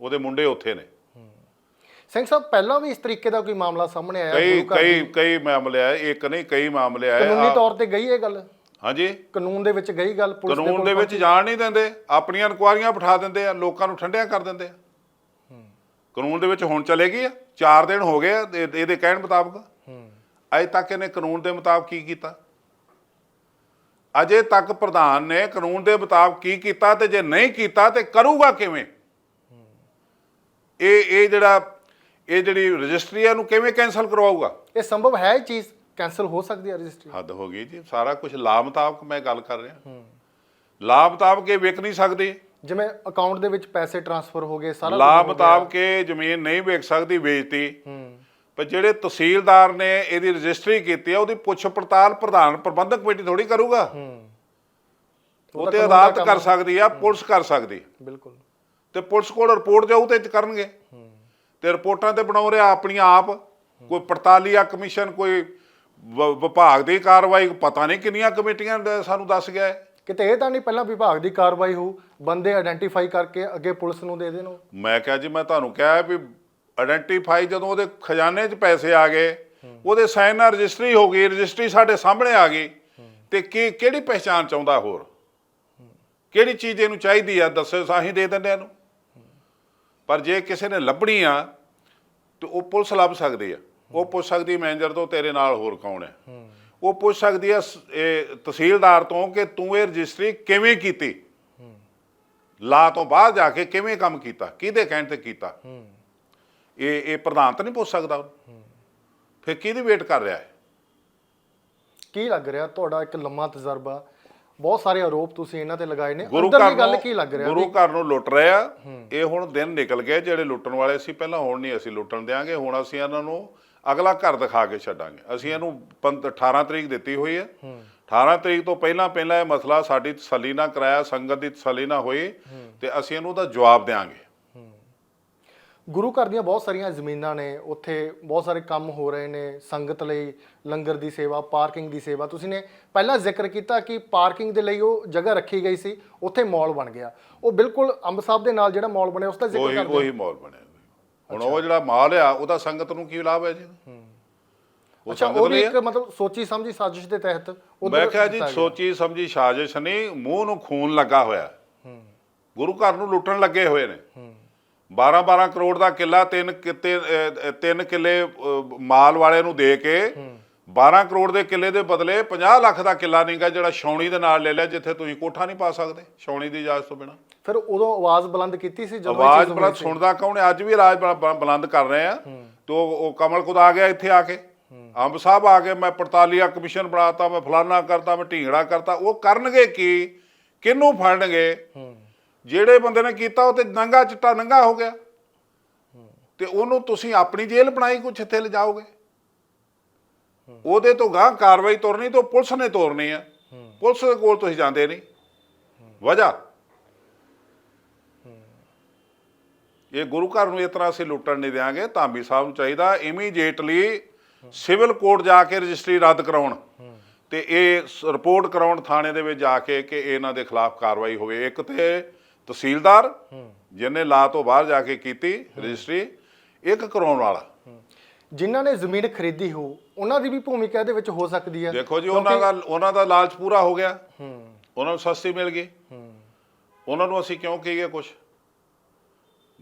ਉਹਦੇ ਮੁੰਡੇ ਉੱਥੇ ਨੇ। ਸਿੰਘ ਸਾਹਿਬ ਪਹਿਲਾਂ ਵੀ ਇਸ ਤਰੀਕੇ ਦਾ ਕੋਈ ਮਾਮਲਾ ਸਾਹਮਣੇ ਆਇਆ? ਕਈ ਕਈ ਕਈ ਮਾਮਲੇ ਆਏ ਇੱਕ ਨਹੀਂ ਕਈ ਮਾਮਲੇ ਆਏ। ਕਾਨੂੰਨੀ ਤੌਰ ਤੇ ਗਈ ਇਹ ਗੱਲ? ਹਾਂਜੀ। ਕਾਨੂੰਨ ਦੇ ਵਿੱਚ ਗਈ ਗੱਲ ਪੁਲਿਸ ਕਾਨੂੰਨ ਦੇ ਵਿੱਚ ਜਾਣ ਨਹੀਂ ਦਿੰਦੇ। ਆਪਣੀਆਂ ਇਨਕੁਆਰੀਆਂ ਬਿਠਾ ਦਿੰਦੇ ਆ ਲੋਕਾਂ ਨੂੰ ਠੰਡਿਆ ਕਰ ਦਿੰਦੇ ਆ। ਕਾਨੂੰਨ ਦੇ ਵਿੱਚ ਹੁਣ ਚਲੇਗੀ ਆ। 4 ਦਿਨ ਹੋ ਗਏ ਆ ਇਹ- ਇਹਦੇ ਕਹਿਣ ਮੁਤਾਬਕ। ਹੂੰ। ਅਜੇ ਤੱਕ ਇਹਨੇ ਕਾਨੂੰਨ ਦੇ ਮੁਤਾਬਕ ਕੀ ਕੀਤਾ? ਅਜੇ ਤੱਕ ਪ੍ਰਧਾਨ ਨੇ ਕਾਨੂੰਨ ਦੇ ਮੁਤਾਬਕ ਕੀ ਕੀਤਾ ਤੇ ਜੇ ਨਹੀਂ ਕੀਤਾ ਤੇ ਕਰੂਗਾ ਕਿਵੇਂ? ਇਹ ਇਹ ਜਿਹੜਾ ਇਹ ਜਿਹੜੀ ਰਜਿਸਟਰੀ ਆ ਇਹਨੂੰ ਕਿਵੇਂ ਕੈਨਸਲ ਕਰਵਾਊਗਾ? ਇਹ ਸੰਭਵ ਹੈ ਇਹ ਚੀਜ਼ ਕੈਨਸਲ ਹੋ ਸਕਦੀ ਹੈ ਰਜਿਸਟਰੀ। ਹੱਦ ਹੋ ਗਈ ਜੀ ਸਾਰਾ ਕੁਝ ਲਾ ਮੁਤਾਬਕ ਮੈਂ ਗੱਲ ਕਰ ਰਿਹਾ। ਲਾ ਮੁਤਾਬਕ ਇਹ ਵਿਕ ਨਹੀਂ ਸਕਦੀ। ਜਿਵੇਂ ਅਕਾਊਂਟ ਦੇ ਵਿੱਚ ਪੈਸੇ ਟ੍ਰਾਂਸਫਰ ਹੋ ਗਏ ਸਾਰਾ ਲਾ ਹੋ। ਮੁਤਾਬਕ ਇਹ ਜ਼ਮੀਨ ਨਹੀਂ ਵੇਚ ਸਕਦੀ ਵੇਚਤੀ। ਹੂੰ। ਪਰ ਜਿਹੜੇ ਤਹਿਸੀਲਦਾਰ ਨੇ ਇਹਦੀ ਰਜਿਸਟਰੀ ਕੀਤੀ ਆ ਉਹਦੀ ਪੁੱਛ ਪੜਤਾਲ ਪ੍ਰਧਾਨ ਪ੍ਰਬੰਧਕ ਕਮੇਟੀ ਥੋੜੀ ਕਰੂਗਾ। ਹੂੰ। ਉਹ ਤੇ ਅਦਾਲਤ ਕਰ ਸਕਦੀ ਆ ਪੁਲਿਸ ਕਰ ਸਕਦੀ। ਬਿਲਕੁਲ। ਤੇ ਪੁਲਿਸ ਕੋਲ ਰਿਪੋਰਟ ਜਾਊ ਤੇ ਕਰਨਗੇ। ਤੇ ਰਿਪੋਰਟਾਂ ਤੇ ਬਣਾਉ ਰਿਹਾ ਆਪਣੀਆਂ ਆਪ। ਕੋਈ ਪੜਤਾਲੀਆ ਕਮਿਸ਼ਨ ਕੋਈ ਵਿਭਾਗ ਦੀ ਕਾਰਵਾਈ ਪਤਾ ਨਹੀਂ ਕਿੰਨੀਆਂ ਕਮੇਟੀਆਂ ਸਾਨੂੰ ਦੱਸ ਗਿਆ ਹੈ। ਕਿਤੇ ਇਹ ਤਾਂ ਨਹੀਂ ਪਹਿਲਾਂ ਵਿਭਾਗ ਦੀ ਕਾਰਵਾਈ ਹੋ ਬੰਦੇ ਆਇਡੈਂਟੀਫਾਈ ਕਰਕੇ ਅੱਗੇ ਪੁਲਿਸ ਨੂੰ ਦੇ ਦੇਣ। ਮੈਂ ਕਿਹਾ ਜੀ ਮੈਂ ਤੁਹਾਨੂੰ ਕਿਹਾ ਵੀ ਆਇਡੈਂਟੀਫਾਈ ਜਦੋਂ ਉਹਦੇ ਖਜ਼ਾਨੇ 'ਚ ਪੈਸੇ ਆ ਗਏ, ਉਹਦੇ ਸਾਈਨ ਨਾਲ ਰਜਿਸਟਰੀ ਹੋ ਗਈ, ਰਜਿਸਟਰੀ ਸਾਡੇ ਸਾਹਮਣੇ ਆ ਗਈ, ਤੇ ਕੀ, ਕਿਹੜੀ ਪਹਿਚਾਣ ਚਾਹੁੰਦਾ ਹੋਰ? ਕਿਹੜੀ ਚੀਜ਼ ਇਹਨੂੰ ਚਾਹੀਦੀ ਆ? ਦੱਸੋ ਸਾਹੀਂ ਦੇ ਦਿੰਦੇ ਇਹਨੂੰ। ਪਰ ਜੇ ਕਿਸੇ ਨੇ ਲੱਭਣੀ ਆ, ਤੇ ਉਹ ਪੁਲਿਸ ਲੱਭ ਸਕਦੀ ਆ। ਉਹ ਪੁੱਛ ਸਕਦੀ ਮੈਨੇਜਰ ਤੋਂ ਤੇਰੇ ਨਾਲ ਹੋਰ ਕੌਣ ਹੈ ਉਹ ਪੁੱਛ ਸਕਦੀ ਆ ਤਹਿਸੀਲਦਾਰ ਤੋਂ ਕਿ ਤੂੰ ਇਹ ਰਜਿਸਟਰੀ ਕਿਵੇਂ ਕੀਤੀ? ਲਾ ਤੋਂ ਬਾਹਰ ਜਾ ਕੇ ਕਿਵੇਂ ਕੰਮ ਕੀਤਾ? ਕਿਹਦੇ ਕਹਿਣ ਤੇ ਕੀਤਾ? ਇਹ ਇਹ ਪ੍ਰਧਾਨ ਤਾਂ ਨਹੀਂ ਪੁੱਛ ਸਕਦਾ। ਫਿਰ ਕਿਹਦੀ ਵੇਟ ਕਰ ਰਿਹਾ ਹੈ ਕੀ ਲੱਗ ਰਿਹਾ? ਤੁਹਾਡਾ ਇੱਕ ਲੰਮਾ ਤਜਰਬਾ। ਬਹੁਤ ਸਾਰੇ ਆਰੋਪ ਤੁਸੀਂ ਇਹਨਾਂ ਤੇ ਲਗਾਏ ਨੇ। ਅੰਦਰਲੀ ਘਰ ਗੱਲ ਕੀ ਲੱਗ ਰਿਹਾ? ਗੁਰੂ ਘਰ ਨੂੰ ਲੁੱਟ ਰਹੇ ਆ। ਇਹ ਹੁਣ ਦਿਨ ਨਿਕਲ ਗਏ ਜਿਹੜੇ ਲੁੱਟਣ ਵਾਲੇ ਸੀ ਪਹਿਲਾਂ ਹੁਣ ਨਹੀਂ ਅਸੀਂ ਲੁੱਟਣ ਦਿਆਂਗੇ। ਹੁਣ ਅਸੀਂ ਇਹਨਾਂ ਨੂੰ ਅਗਲਾ ਘਰ ਦਿਖਾ ਕੇ ਛੱਡਾਂਗੇ। ਅਸੀਂ ਇਹਨੂੰ ਪੰਦ- 18 ਤਰੀਕ ਦਿੱਤੀ ਹੋਈ ਹੈ। 18 ਤਰੀਕ ਤੋਂ ਪਹਿਲਾਂ ਪਹਿਲਾਂ ਇਹ ਮਸਲਾ ਸਾਡੀ ਤਸੱਲੀ ਨਾ ਕਰਾਇਆ ਸੰਗਤ ਦੀ ਤਸੱਲੀ ਨਾ ਹੋਈ ਤੇ ਅਸੀਂ ਇਹਨੂੰ ਦਾ ਜਵਾਬ ਦੇਾਂਗੇ ਗੁਰੂ ਘਰ ਦੀਆਂ ਬਹੁਤ ਸਾਰੀਆਂ ਜ਼ਮੀਨਾਂ ਨੇ ਉੱਥੇ ਬਹੁਤ ਸਾਰੇ ਕੰਮ ਹੋ ਰਹੇ ਨੇ ਸੰਗਤ ਲਈ ਲੰਗਰ ਦੀ ਸੇਵਾ ਪਾਰਕਿੰਗ ਦੀ ਸੇਵਾ। ਤੁਸੀਂ ਨੇ ਪਹਿਲਾਂ ਜ਼ਿਕਰ ਕੀਤਾ ਕਿ ਪਾਰਕਿੰਗ ਦੇ ਲਈ ਉਹ ਜਗ੍ਹਾ ਰੱਖੀ ਗਈ ਸੀ ਉੱਥੇ ਮਾਲ ਬਣ ਗਿਆ। ਉਹ ਬਿਲਕੁਲ ਅੰਬ ਸਾਹਿਬ ਦੇ ਨਾਲ ਜਿਹੜਾ ਮਾਲ ਬਣਿਆ ਉਸ ਦਾ ਜ਼ਿਕਰ ਕਰਦੇ ਉਹੀ ਮਾਹੌਲ ਬਣਿਆ। ਹੁਣ ਉਹ ਜਿਹੜਾ ਮਾਲ ਆ ਉਹਦਾ ਸੰਗਤ ਨੂੰ ਕੀ ਲਾਭ ਹੈ ਜੀ? ਉਹ ਅੱਛਾ ਸੰਗਤ ਲਈ ਇੱਕ ਮਤਲਬ ਸੋਚੀ ਸਮਝੀ ਸਾਜ਼ਿਸ਼ ਦੇ ਤਹਿਤ ਮੈਂ ਕਿਹਾ ਜੀ। ਸੋਚੀ ਸਮਝੀ ਸਾਜ਼ਿਸ਼ ਨਹੀਂ ਮੂੰਹ ਨੂੰ ਖੂਨ ਲੱਗਾ ਹੋਇਆ। ਗੁਰੂ ਘਰ ਨੂੰ ਲੁੱਟਣ ਲੱਗੇ ਹੋਏ ਨੇ। 12 12 ਕਰੋੜ ਦਾ ਕਿੱਲਾ ਤਿੰਨ ਕਿਤੇ ਤਿੰਨ ਕਿੱਲੇ ਮਾਲ ਵਾਲੇ ਨੂੰ ਦੇ ਕੇ 12 ਕਰੋੜ ਦੇ ਕਿੱਲੇ ਦੇ ਬਦਲੇ 50 ਲੱਖ ਦਾ ਕਿੱਲਾ ਨਹੀਂਗਾ ਜਿਹੜਾ ਛਾਉਣੀ ਦੇ ਨਾਲ ਲੈ ਲਿਆ ਜਿੱਥੇ ਤੁਸੀਂ ਕੋਠਾ ਨਹੀਂ ਪਾ ਸਕਦੇ ਛਾਉਣੀ ਦੀ ਇਜਾਜ਼ਤ ਤੋਂ ਬਿਨਾ। ਫਿਰ ਉਦੋਂ ਆਵਾਜ਼ ਬੁਲੰਦ ਕੀਤੀ ਸੀ ਜਦੋਂ ਆਵਾਜ਼ ਸੀ। ਸੁਣਦਾ ਕੌਣ ਹੈ? ਅੱਜ ਵੀ ਆਵਾਜ਼ ਬੁਲੰਦ ਕਰ ਰਹੇ ਆ। ਤੇ ਉਹ ਉਹ ਕਮਲ ਖੁਦ ਆ ਗਿਆ ਇੱਥੇ ਆ ਕੇ। ਅੰਬ ਸਾਹਿਬ ਆ ਕੇ ਮੈਂ ਪੜਤਾਲੀਆ ਕਮਿਸ਼ਨ ਬਣਾਤਾ ਮੈਂ ਫਲਾਨਾ ਕਰਤਾ ਮੈਂ ਢੀਂਗੜਾ ਕਰਤਾ। ਉਹ ਕਰਨਗੇ ਕੀ? ਕਿਹਨੂੰ ਫੜਨਗੇ? ਜਿਹੜੇ ਬੰਦੇ ਨੇ ਕੀਤਾ ਉਹ ਤੇ ਨੰਗਾ ਚਿੱਟਾ ਨੰਗਾ ਹੋ ਗਿਆ। ਤੇ ਉਹਨੂੰ ਤੁਸੀਂ ਆਪਣੀ ਜੇਲ੍ਹ ਬਣਾਈ ਕੁਛ ਇੱਥੇ ਲਿਜਾਓਗੇ? ਉਹਦੇ ਤੋਂ ਗਾਂ ਕਾਰਵਾਈ ਤੋਰਨੀ ਤੋਂ ਪੁਲਿਸ ਨੇ ਤੋਰਨੀ ਆ। ਪੁਲਿਸ ਦੇ ਕੋਲ ਤੁਸੀਂ ਜਾਂਦੇ ਨਹੀਂ। ਵਜ੍ਹਾ? ਇਹ ਗੁਰੂ ਘਰ ਨੂੰ ਇਸ ਤਰ੍ਹਾਂ ਅਸੀਂ ਲੁੱਟਣ ਨਹੀਂ ਦਿਆਂਗੇ ਧਾਮੀ ਸਾਹਿਬ ਨੂੰ ਚਾਹੀਦਾ ਇਮੀਡੀਏਟਲੀ ਸਿਵਲ ਕੋਰਟ ਜਾ ਕੇ ਰਜਿਸਟਰੀ ਰੱਦ ਕਰਾਉਣ। ਤੇ ਇਹ ਰਿਪੋਰਟ ਕਰਾਉਣ ਥਾਣੇ ਦੇ ਵਿੱਚ ਜਾ ਕੇ ਕਿ ਇਹਨਾਂ ਦੇ ਖਿਲਾਫ ਕਾਰਵਾਈ ਹੋਵੇ। ਇੱਕ ਤੇ ਤਹਿਸੀਲਦਾਰ ਜਿਹਨੇ ਲਾ ਤੋਂ ਬਾਹਰ ਜਾ ਕੇ ਕੀਤੀ ਰਜਿਸਟਰੀ ਇੱਕ ਕਰਾਉਣ ਵਾਲਾ। ਜਿਨ੍ਹਾਂ ਨੇ ਜ਼ਮੀਨ ਖਰੀਦੀ ਹੋ ਉਹਨਾਂ ਦੀ ਵੀ ਭੂਮਿਕਾ ਇਹਦੇ ਵਿੱਚ ਹੋ ਸਕਦੀ ਹੈ ਦੇਖੋ ਜੀ ਉਹਨਾਂ ਦਾ ਉਹਨਾਂ ਦਾ ਲਾਲਚ ਪੂਰਾ ਹੋ ਗਿਆ। ਹੂੰ। ਉਹਨਾਂ ਨੂੰ ਸਸਤੀ ਮਿਲ ਗਈ। ਉਹਨਾਂ ਨੂੰ ਅਸੀਂ ਕਿਉਂ ਕਹੀਏ ਕੁਝ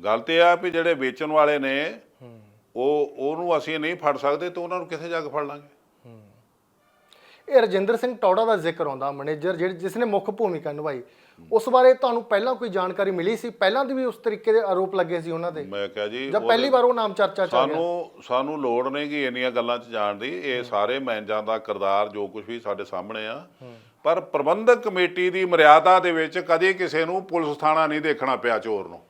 ਗੱਲ ਤੇ ਆ ਵੀ ਜਿਹੜੇ ਵੇਚਣ ਵਾਲੇ ਨੇ ਉਹ ਉਹਨੂੰ ਅਸੀਂ ਨਹੀਂ ਫੜ ਸਕਦੇ ਤੇ ਉਹਨਾਂ ਨੂੰ ਕਿੱਥੇ ਜਾ ਕੇ ਫੜ ਲਾਂਗੇ? ਇਹ ਰਜਿੰਦਰ ਸਿੰਘ ਟੌੜਾ ਦਾ ਜ਼ਿਕਰ ਆਉਂਦਾ ਮੈਨੇਜਰ ਜਿਹੜੇ ਜਿਸ ਨੇ ਮੁੱਖ ਭੂਮਿਕਾ ਨਿਭਾਈ। ਉਸ ਬਾਰੇ ਤੁਹਾਨੂੰ ਪਹਿਲਾਂ ਕੋਈ ਜਾਣਕਾਰੀ ਮਿਲੀ ਸੀ? ਪਹਿਲਾਂ ਦੀ ਵੀ ਉਸ ਤਰੀਕੇ ਦੇ ਆਰੋਪ ਲੱਗੇ ਸੀ ਉਹਨਾਂ ਦੇ? ਮੈਂ ਕਿਹਾ ਜੀ ਜਾਂ ਉਹਦੇ- ਪਹਿਲੀ ਵਾਰ ਉਹ ਨਾਮ ਚਰਚਾ ਚ ਆ ਗਿਆ ਸਾਨੂੰ ਸਾਨੂੰ ਲੋੜ ਨਹੀਂ ਕਿ ਇੰਨੀਆਂ ਗੱਲਾਂ 'ਚ ਜਾਣ ਦੀ। ਇਹ ਸਾਰੇ ਮੈਨੇਜਾਂ ਦਾ ਕਿਰਦਾਰ ਜੋ ਕੁਝ ਵੀ ਸਾਡੇ ਸਾਹਮਣੇ ਆ। ਪਰ ਪ੍ਰਬੰਧਕ ਕਮੇਟੀ ਦੀ ਮਰਿਆਦਾ ਦੇ ਵਿੱਚ ਕਦੇ ਕਿਸੇ ਨੂੰ ਪੁਲਿਸ ਥਾਣਾ ਨਹੀਂ ਦੇਖਣਾ ਪਿਆ ਚੋਰ ਨੂੰ।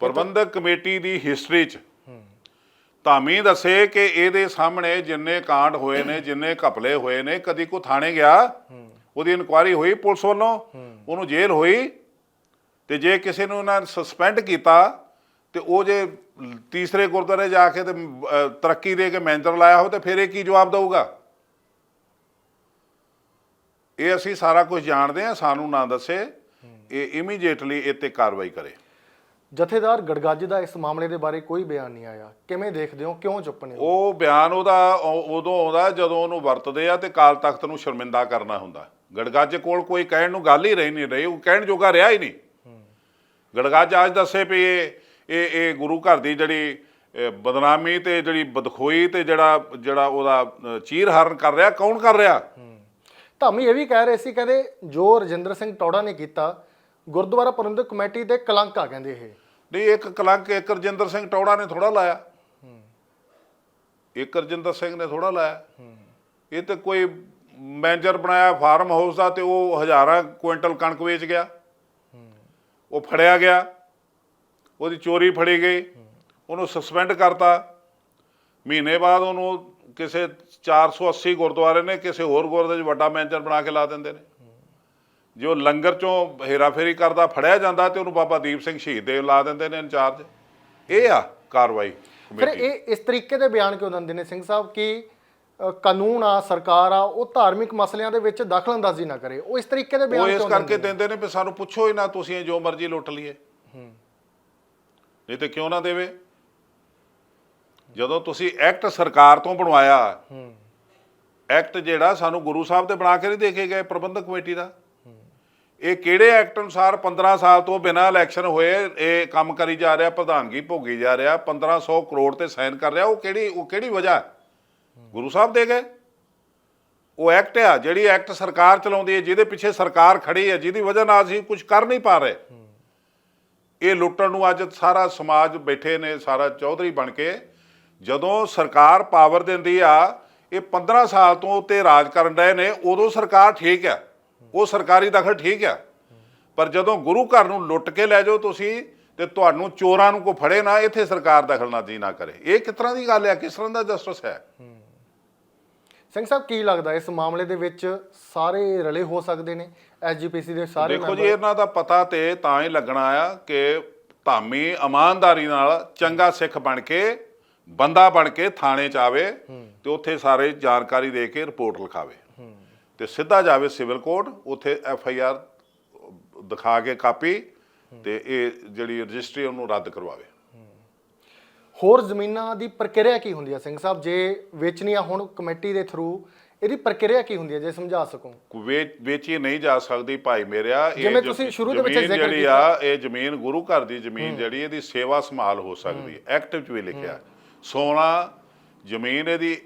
ਪ੍ਰਬੰਧਕ ਕਮੇਟੀ ਦੀ ਹਿਸਟਰੀ 'ਚ। ਧਾਮੀ ਦੱਸੇ ਕਿ ਇਹਦੇ ਸਾਹਮਣੇ ਜਿੰਨੇ ਕਾਂਡ ਹੋਏ ਨੇ ਜਿੰਨੇ ਘਪਲੇ ਹੋਏ ਨੇ ਕਦੀ ਕੋ ਥਾਣੇ ਗਿਆ? ਉਹਦੀ ਇਨਕੁਆਇਰੀ ਹੋਈ ਪੁਲਿਸ ਵੱਲੋਂ ਉਹਨੂੰ ਜੇਲ੍ਹ ਹੋਈ ਤੇ ਜੇ ਕਿਸੇ ਨੂੰ ਉਹਨਾਂ ਸਸਪੈਂਡ ਕੀਤਾ ਤੇ ਉਹ ਜੇ ਤੀਸਰੇ ਗੁਰਦੁਆਰੇ ਜਾ ਕੇ ਤੇ ਤਰੱਕੀ ਦੇ ਕੇ ਮੈਂਦਰ ਲਾਇਆ ਹੋ ਤੇ ਫਿਰ ਇਹ ਕੀ ਜਵਾਬ ਦਊਗਾ? ਇਹ ਅਸੀਂ ਸਾਰਾ ਕੁਝ ਜਾਣਦੇ ਆ ਸਾਨੂੰ ਨਾ ਦੱਸੇ ਇਹ ਇਮੀਡੀਏਟਲੀ ਇਹ ਤੇ ਕਾਰਵਾਈ ਕਰੇ। ਜਥੇਦਾਰ ਗੜਗੱਜ ਦਾ ਇਸ ਮਾਮਲੇ ਦੇ ਬਾਰੇ ਕੋਈ ਬਿਆਨ ਨਹੀਂ ਆਇਆ। ਕਿਵੇਂ ਦੇਖਦੇ ਹੋ ਕਿਉਂ ਚੁੱਪ ਨੇ ਉਹ? ਬਿਆਨ ਉਹਦਾ ਉਹ- ਉਦੋਂ ਆਉਂਦਾ ਜਦੋਂ ਉਹਨੂੰ ਵਰਤਦੇ ਆ ਤੇ ਕਾਲ ਤਖਤ ਨੂੰ ਸ਼ਰਮਿੰਦਾ ਕਰਨਾ ਹੁੰਦਾ। ਗੜਗੱਜ ਕੋਲ ਕੋਈ ਕਹਿਣ ਨੂੰ ਗੱਲ ਹੀ ਰਹੀ ਨਹੀਂ ਰਹੀ ਉਹ ਕਹਿਣ ਜੋਗਾ ਰਿਹਾ ਹੀ ਨਹੀਂ। ਗੜਗੱਜ ਅੱਜ ਦੱਸੇ ਵੀ ਇਹ ਇਹ ਇਹ ਗੁਰੂ ਘਰ ਦੀ ਜਿਹੜੀ ਬਦਨਾਮੀ ਤੇ ਜਿਹੜੀ ਬਦਖੋਈ ਤੇ ਜਿਹੜਾ ਜਿਹੜਾ ਉਹਦਾ ਚੀਰ ਹਰਨ ਕਰ ਰਿਹਾ ਕੌਣ ਕਰ ਰਿਹਾ? ਧਾਮੀ ਇਹ ਵੀ ਕਹਿ ਰਹੇ ਸੀ ਕਹਿੰਦੇ ਜੋ ਰਜਿੰਦਰ ਸਿੰਘ ਟੌੜਾ ਨੇ ਕੀਤਾ ਗੁਰਦੁਆਰਾ ਪ੍ਰਬੰਧਕ ਕਮੇਟੀ ਦੇ ਕਲੰਕ ਆ ਕਹਿੰਦੇ ਇਹ। ਨਹੀਂ ਇੱਕ ਕਲੰਕ ਇੱਕ ਰਜਿੰਦਰ ਸਿੰਘ ਟੌੜਾ ਨੇ ਥੋੜਾ ਲਾਇਆ। ਇੱਕ ਰਜਿੰਦਰ ਸਿੰਘ ਨੇ ਥੋੜਾ ਲਾਇਆ। ਇਹ ਤੇ ਕੋਈ ਮੈਨੇਜਰ ਬਣਾਇਆ ਫਾਰਮ ਹਾਊਸ ਦਾ ਤੇ ਉਹ ਹਜ਼ਾਰਾਂ ਕੁਇੰਟਲ ਕਣਕ ਵੇਚ ਗਿਆ। ਉਹ ਫੜਿਆ ਗਿਆ। ਉਹਦੀ ਚੋਰੀ ਫੜੀ ਗਈ। ਉਹਨੂੰ ਸਸਪੈਂਡ ਕਰਤਾ। ਮਹੀਨੇ ਬਾਅਦ ਉਹਨੂੰ ਕਿਸੇ 480 ਗੁਰਦੁਆਰੇ ਨੇ ਕਿਸੇ ਹੋਰ ਗੁਰਦੁਆਰੇ 'ਚ ਵੱਡਾ ਮੈਨੇਜਰ ਬਣਾ ਕੇ ਲਾ ਦਿੰਦੇ ਨੇ। ਜੋ ਲੰਗਰ ਚੋਂ ਹੇਰਾਫੇਰੀ ਕਰਦਾ ਫੜਿਆ ਜਾਂਦਾ ਤੇ ਉਹਨੂੰ ਬਾਬਾ ਦੀਪ ਸਿੰਘ ਸ਼ਹੀਦ ਦੇ ਲਾ ਦਿੰਦੇ ਨੇ ਇੰਚਾਰਜ। ਇਹ ਆ ਕਾਰਵਾਈ ਫਿਰ ਇਹ ਇਸ ਤਰੀਕੇ ਦੇ ਬਿਆਨ ਕਿਉਂ ਦਿੰਦੇ ਨੇ ਸਿੰਘ ਸਾਹਿਬ? ਕਿ ਕਾਨੂੰਨ ਆ ਸਰਕਾਰ ਆ ਉਹ ਧਾਰਮਿਕ ਮਸਲਿਆਂ ਦੇ ਵਿੱਚ ਦਖਲਅੰਦਾਜ਼ੀ ਨਾ ਕਰੇ। ਉਹ ਇਸ ਤਰੀਕੇ ਦੇ ਉਹ ਬਿਆਨ ਇਸ ਕਿਉਂ ਕਰਕੇ ਦਿੰਦੇ ਨੇ ਵੀ ਸਾਨੂੰ ਪੁੱਛੋ ਹੀ ਨਾ ਤੁਸੀਂ ਜੋ ਮਰਜ਼ੀ ਲੁੱਟ ਲਈਏ। ਨਹੀਂ ਤੇ ਕਿਉਂ ਨਾ ਦੇਵੇ? ਜਦੋਂ ਤੁਸੀਂ ਐਕਟ ਸਰਕਾਰ ਤੋਂ ਬਣਵਾਇਆ ਐਕਟ ਜਿਹੜਾ ਸਾਨੂੰ ਗੁਰੂ ਸਾਹਿਬ ਤੇ ਬਣਾ ਕੇ ਨਹੀਂ ਦੇ ਕੇ ਗਏ ਪ੍ਰਬੰਧਕ ਕਮੇਟੀ ਦਾ। ਇਹ ਕਿਹੜੇ ਐਕਟ ਅਨੁਸਾਰ 15 ਸਾਲ ਤੋਂ ਬਿਨਾਂ ਇਲੈਕਸ਼ਨ ਹੋਏ ਇਹ ਕੰਮ ਕਰੀ ਜਾ ਰਿਹਾ ਪ੍ਰਧਾਨਗੀ ਭੋਗੀ ਜਾ ਰਿਹਾ 1500 ਕਰੋੜ ਤੇ ਸਾਈਨ ਕਰ ਰਿਹਾ ਉਹ ਕਿਹੜੀ ਉਹ ਕਿਹੜੀ ਵਜ੍ਹਾ? ਹੈ? ਗੁਰੂ ਸਾਹਿਬ ਦੇ ਗਏ। ਉਹ ਐਕਟ ਆ, ਜਿਹੜੀ ਐਕਟ ਸਰਕਾਰ ਚਲਾਉਂਦੀ ਹੈ, ਜਿਹਦੇ ਪਿੱਛੇ ਸਰਕਾਰ ਖੜੀ ਹੈ, ਜਿਹਦੀ ਵਜ੍ਹਾ ਨਾਲ ਅਸੀਂ ਕੁਝ ਕਰ ਨਹੀਂ ਪਾ ਰਹੇ। ਇਹ ਲੁੱਟਣ ਨੂੰ ਅੱਜ ਸਾਰਾ ਸਮਾਜ ਬੈਠੇ ਨੇ, ਸਾਰਾ ਚੌਧਰੀ ਬਣ ਕੇ। ਜਦੋਂ ਸਰਕਾਰ ਪਾਵਰ ਦਿੰਦੀ ਆ, ਇਹ 15 ਸਾਲ ਤੋਂ ਉੱਤੇ ਰਾਜ ਕਰਨ ਰਹੇ ਨੇ, ਉਦੋਂ ਸਰਕਾਰ ਠੀਕ ਆ। ਉਹ ਸਰਕਾਰੀ ਦਖਲ ਠੀਕ ਆ। ਪਰ ਜਦੋਂ ਗੁਰੂ ਘਰ ਨੂੰ ਲੁੱਟ ਕੇ ਲੈ ਜਾਓ ਤੁਸੀਂ, ਤੇ ਤੁਹਾਨੂੰ ਚੋਰਾਂ ਨੂੰ ਕੋ ਫੜੇ ਨਾ, ਇੱਥੇ ਸਰਕਾਰ ਦਖਲ ਨਾਲ ਦੀ ਨਾ ਕਰੇ। ਇਹ ਕਿਸ ਤਰ੍ਹਾਂ ਦੀ ਗੱਲ ਹੈ ਕਿਸ ਤਰ੍ਹਾਂ ਦਾ ਜਸਟਿਸ ਹੈ? ਸਿੰਘ ਸਾਹਿਬ ਕੀ ਲੱਗਦਾ ਇਸ ਮਾਮਲੇ ਦੇ ਵਿੱਚ ਸਾਰੇ ਰਲੇ ਹੋ ਸਕਦੇ ਨੇ? ਐਸਜੀਪੀਸੀ ਦੇ ਸਾਰੇ ਦੇਖੋ ਜੀ ਇਹਨਾਂ ਦਾ ਪਤਾ ਤੇ ਤਾਂ ਹੀ ਲੱਗਣਾ ਆ ਕਿ ਧਾਮੀ ਇਮਾਨਦਾਰੀ ਨਾਲ ਚੰਗਾ ਸਿੱਖ ਬਣ ਕੇ ਬੰਦਾ ਬਣ ਕੇ ਥਾਣੇ ਚ ਆਵੇ ਤੇ ਉੱਥੇ ਸਾਰੇ ਜਾਣਕਾਰੀ ਦੇ ਕੇ ਰਿਪੋਰਟ ਲਿਖਾਵੇ। ਤੇ ਸਿੱਧਾ ਜਾਵੇ ਸਿਵਲ ਕੋਰਟ ਉੱਥੇ ਐਫ ਆਈ ਆਰ ਦਿਖਾ ਕੇ ਕਾਪੀ ਤੇ ਇਹ ਜਿਹੜੀ ਰਜਿਸਟਰੀ ਉਹਨੂੰ ਰੱਦ ਕਰਵਾਵੇ। ਹੋਰ ਜ਼ਮੀਨਾਂ ਦੀ ਪ੍ਰਕਿਰਿਆ ਕੀ ਹੁੰਦੀ ਹੈ ਸਿੰਘ ਸਾਹਿਬ ਜੇ ਵੇਚਣੀਆਂ ਹੁਣ ਕਮੇਟੀ ਦੇ ਥਰੂ ਇਹਦੀ ਪ੍ਰਕਿਰਿਆ ਕੀ ਹੁੰਦੀ ਹੈ ਜੇ ਸਮਝਾ ਸਕੋ? ਵੇਚੀ ਨਹੀਂ ਜਾ ਸਕਦੀ ਭਾਈ ਮੇਰਿਆ ਇਹ ਜਿਵੇਂ ਤੁਸੀਂ ਸ਼ੁਰੂ ਦੇ ਵਿੱਚ ਜ਼ਿਕਰ ਜਿਹੜੀ ਆ ਇਹ ਜ਼ਮੀਨ ਗੁਰੂ ਘਰ ਦੀ ਜ਼ਮੀਨ ਜਿਹੜੀ ਇਹਦੀ ਸੇਵਾ ਸੰਭਾਲ ਹੋ ਸਕਦੀ ਹੈ। ਐਕਟ ਵਿੱਚ ਵੀ ਲਿਖਿਆ। ਸੋਨਾ ਜ਼ਮੀਨ ਇਹਦੀ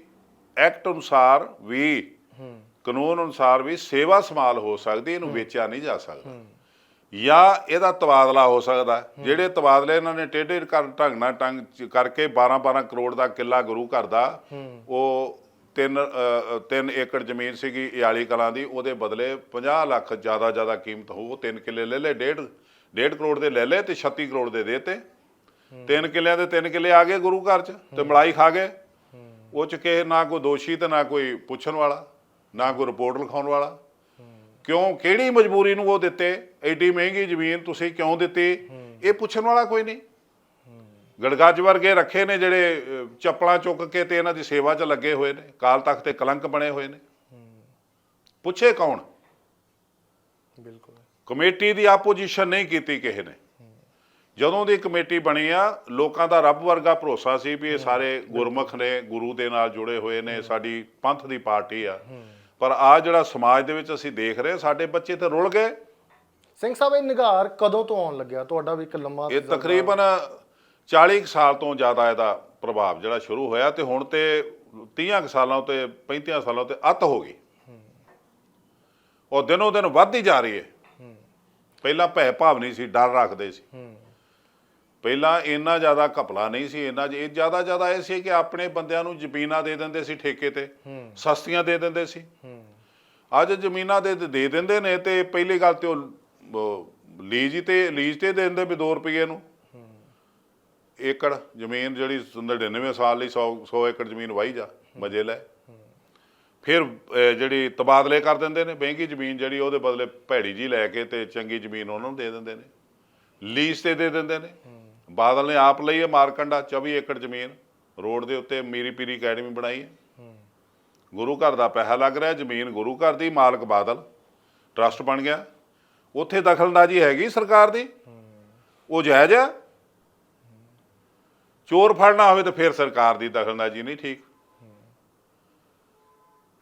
ਐਕਟ ਅਨੁਸਾਰ ਵੀ ਕਾਨੂੰਨ ਅਨੁਸਾਰ ਵੀ ਸੇਵਾ ਸੰਭਾਲ ਹੋ ਸਕਦੀ ਇਹਨੂੰ ਵੇਚਿਆ ਨਹੀਂ ਜਾ ਸਕਦਾ। ਜਾਂ ਇਹਦਾ ਤਬਾਦਲਾ ਹੋ ਸਕਦਾ। ਜਿਹੜੇ ਤਬਾਦਲੇ ਇਹਨਾਂ ਨੇ ਟੇਢੇ ਕਰ, ਢੰਗ ਨਾਲ ਟੰਗ ਕਰਕੇ 12 12 ਕਰੋੜ ਦਾ ਕਿੱਲਾ ਗੁਰੂ ਘਰ ਦਾ, ਉਹ 3 3 ਏਕੜ ਜ਼ਮੀਨ ਸੀਗੀ ਇਆਲੀ ਕਲਾਂ ਦੀ, ਉਹਦੇ ਬਦਲੇ 50 ਲੱਖ ਜ਼ਿਆਦਾ ਜ਼ਿਆਦਾ ਕੀਮਤ ਹੋ ਉਹ 3 ਕਿੱਲੇ ਲੈ ਲੈ, ਡੇਢ ਡੇਢ ਕਰੋੜ ਦੇ ਲੈ ਲੈ ਤੇ 36 ਕਰੋੜ ਦੇ ਦੇਤੇ ਤਿੰਨ ਕਿੱਲਿਆਂ ਦੇ ਤਿੰਨ ਕਿੱਲੇ ਆ ਗਏ ਗੁਰੂ ਘਰ ਚ ਤੇ ਮਲਾਈ ਖਾ ਗਏ। ਉਹ ਚ ਕਿਸੇ ਨਾ ਕੋਈ ਦੋਸ਼ੀ ਤੇ ਨਾ ਕੋਈ ਪੁੱਛਣ ਵਾਲਾ, ਨਾ ਕੋਈ ਰਿਪੋਰਟ ਲਿਖਾਉਣ ਵਾਲਾ। ਕਿਉਂ? ਕਿਹੜੀ ਮਜਬੂਰੀ ਨੂੰ ਉਹ ਦਿੱਤੇ? ਐਡੀ ਮਹਿੰਗੀ ਜ਼ਮੀਨ ਤੁਸੀਂ ਕਿਉਂ ਦਿੱਤੀ? ਇਹ ਪੁੱਛਣ ਵਾਲਾ ਕੋਈ ਨਹੀਂ। ਗੜਗੱਜ ਵਰਗੇ ਰੱਖੇ ਨੇ ਜਿਹੜੇ ਚੱਪਲਾਂ ਚੁੱਕ ਕੇ ਤੇ ਇਹਨਾਂ ਦੀ ਸੇਵਾ 'ਚ ਲੱਗੇ ਹੋਏ ਨੇ ਕਾਲ ਤਖਤ ਤੇ ਕਲੰਕ ਬਣੇ ਹੋਏ ਨੇ। ਪੁੱਛੇ ਕੌਣ? ਬਿਲਕੁਲ। ਕਮੇਟੀ ਦੀ ਆਪੋਜੀਸ਼ਨ ਨਹੀਂ ਕੀਤੀ ਕਿਸੇ ਨੇ। ਜਦੋਂ ਦੀ ਕਮੇਟੀ ਬਣੀ ਆ ਲੋਕਾਂ ਦਾ ਰੱਬ ਵਰਗਾ ਭਰੋਸਾ ਸੀ ਵੀ ਇਹ ਸਾਰੇ ਗੁਰਮੁਖ ਨੇ ਗੁਰੂ ਦੇ ਨਾਲ ਜੁੜੇ ਹੋਏ ਨੇ ਸਾਡੀ ਪੰਥ ਦੀ ਪਾਰਟੀ ਆ। ਪਰ ਆ ਜਿਹੜਾ ਸਮਾਜ ਦੇ ਵਿੱਚ ਅਸੀਂ ਦੇਖ ਰਹੇ ਸਾਡੇ ਬੱਚੇ ਤੇ ਰੁਲ ਗਏ। ਸਿੰਘ ਸਾਹਿਬ ਇਹ ਨਿਗਾਰ ਕਦੋਂ ਤੋਂ ਆਉਣ ਲੱਗਿਆ? ਤੁਹਾਡਾ ਵੀ ਇੱਕ ਲੰਮਾ ਇਹ ਤਕਰੀਬਨ 40 ਕੁ ਸਾਲ ਤੋਂ ਜ਼ਿਆਦਾ ਇਹਦਾ ਪ੍ਰਭਾਵ ਜਿਹੜਾ ਸ਼ੁਰੂ ਹੋਇਆ ਤੇ ਹੁਣ ਤੇ 30 ਕੁ ਸਾਲਾਂ ਤੇ 35 ਸਾਲਾਂ ਤੇ ਅੱਤ ਹੋ ਗਈ। ਉਹ ਦਿਨੋਂ ਦਿਨ ਵੱਧਦੀ ਜਾ ਰਹੀ ਹੈ। ਪਹਿਲਾਂ ਭੈ ਭਾਵ ਨਹੀਂ ਸੀ ਡਰ ਰੱਖਦੇ ਸੀ। ਪਹਿਲਾਂ ਇੰਨਾ ਜ਼ਿਆਦਾ ਘਪਲਾ ਨਹੀਂ ਸੀ ਇੰਨਾ ਇਹ ਜ਼ਿਆਦਾ ਜ਼ਿਆਦਾ ਇਹ ਸੀ ਕਿ ਆਪਣੇ ਬੰਦਿਆਂ ਨੂੰ ਜ਼ਮੀਨਾਂ ਦੇ ਦਿੰਦੇ ਸੀ ਠੇਕੇ ਤੇ ਸਸਤੀਆਂ ਦੇ ਦਿੰਦੇ ਸੀ। ਅੱਜ ਜ਼ਮੀਨਾਂ ਦੇ ਦੇ ਦਿੰਦੇ ਨੇ ਤੇ ਪਹਿਲੀ ਗੱਲ ਤੇ ਉਹ ਲੀਜ਼ ਹੀ ਤੇ, ਲੀਜ਼ ਤੇ ਦੇ ਦਿੰਦੇ ਵੀ 2 ਰੁਪਏ ਨੂੰ। ਏਕੜ ਜ਼ਮੀਨ ਜਿਹੜੀ 99 ਸਾਲ ਲਈ 100 100 ਏਕੜ ਜ਼ਮੀਨ ਵਾਹੀ ਜਾ, ਮਜੇ ਲੈ। ਫਿਰ ਜਿਹੜੀ ਤਬਾਦਲੇ ਕਰ ਦਿੰਦੇ ਨੇ, ਮਹਿੰਗੀ ਜ਼ਮੀਨ ਜਿਹੜੀ ਉਹਦੇ ਬਦਲੇ ਭੈੜੀ ਜੀ ਲੈ ਕੇ ਤੇ ਚੰਗੀ ਜ਼ਮੀਨ ਉਹਨਾਂ ਨੂੰ ਦੇ ਦਿੰਦੇ ਨੇ। ਲੀਜ਼ ਤੇ ਦੇ ਦਿੰਦੇ ਨੇ। ਬਾਦਲ ਨੇ ਆਪ ਲਈ ਹੈ ਮਾਰਕੰਡਾ 24 ਏਕੜ ਜ਼ਮੀਨ, ਰੋਡ ਦੇ ਉੱਤੇ ਮੀਰੀ ਪੀਰੀ ਅਕੈਡਮੀ ਬਣਾਈ ਹੈ। ਗੁਰੂ ਘਰ ਦਾ ਪੈਸਾ ਲੱਗ ਰਿਹਾ, ਜ਼ਮੀਨ ਗੁਰੂ ਘਰ ਦੀ ਮਾਲਕ ਬਾਦਲ, ਟਰਸਟ ਬਣ ਗਿਆ। ਉੱਥੇ ਦਖਲਅੰਦਾਜ਼ੀ ਹੈਗੀ ਸਰਕਾਰ ਦੀ। ਉਹ ਜਾਇਜ਼ ਆ ਚੋਰ ਫੜਨਾ ਹੋਵੇ ਤਾਂ ਫਿਰ ਸਰਕਾਰ ਦੀ ਦਖਲਅੰਦਾਜ਼ੀ ਨਹੀਂ ਠੀਕ।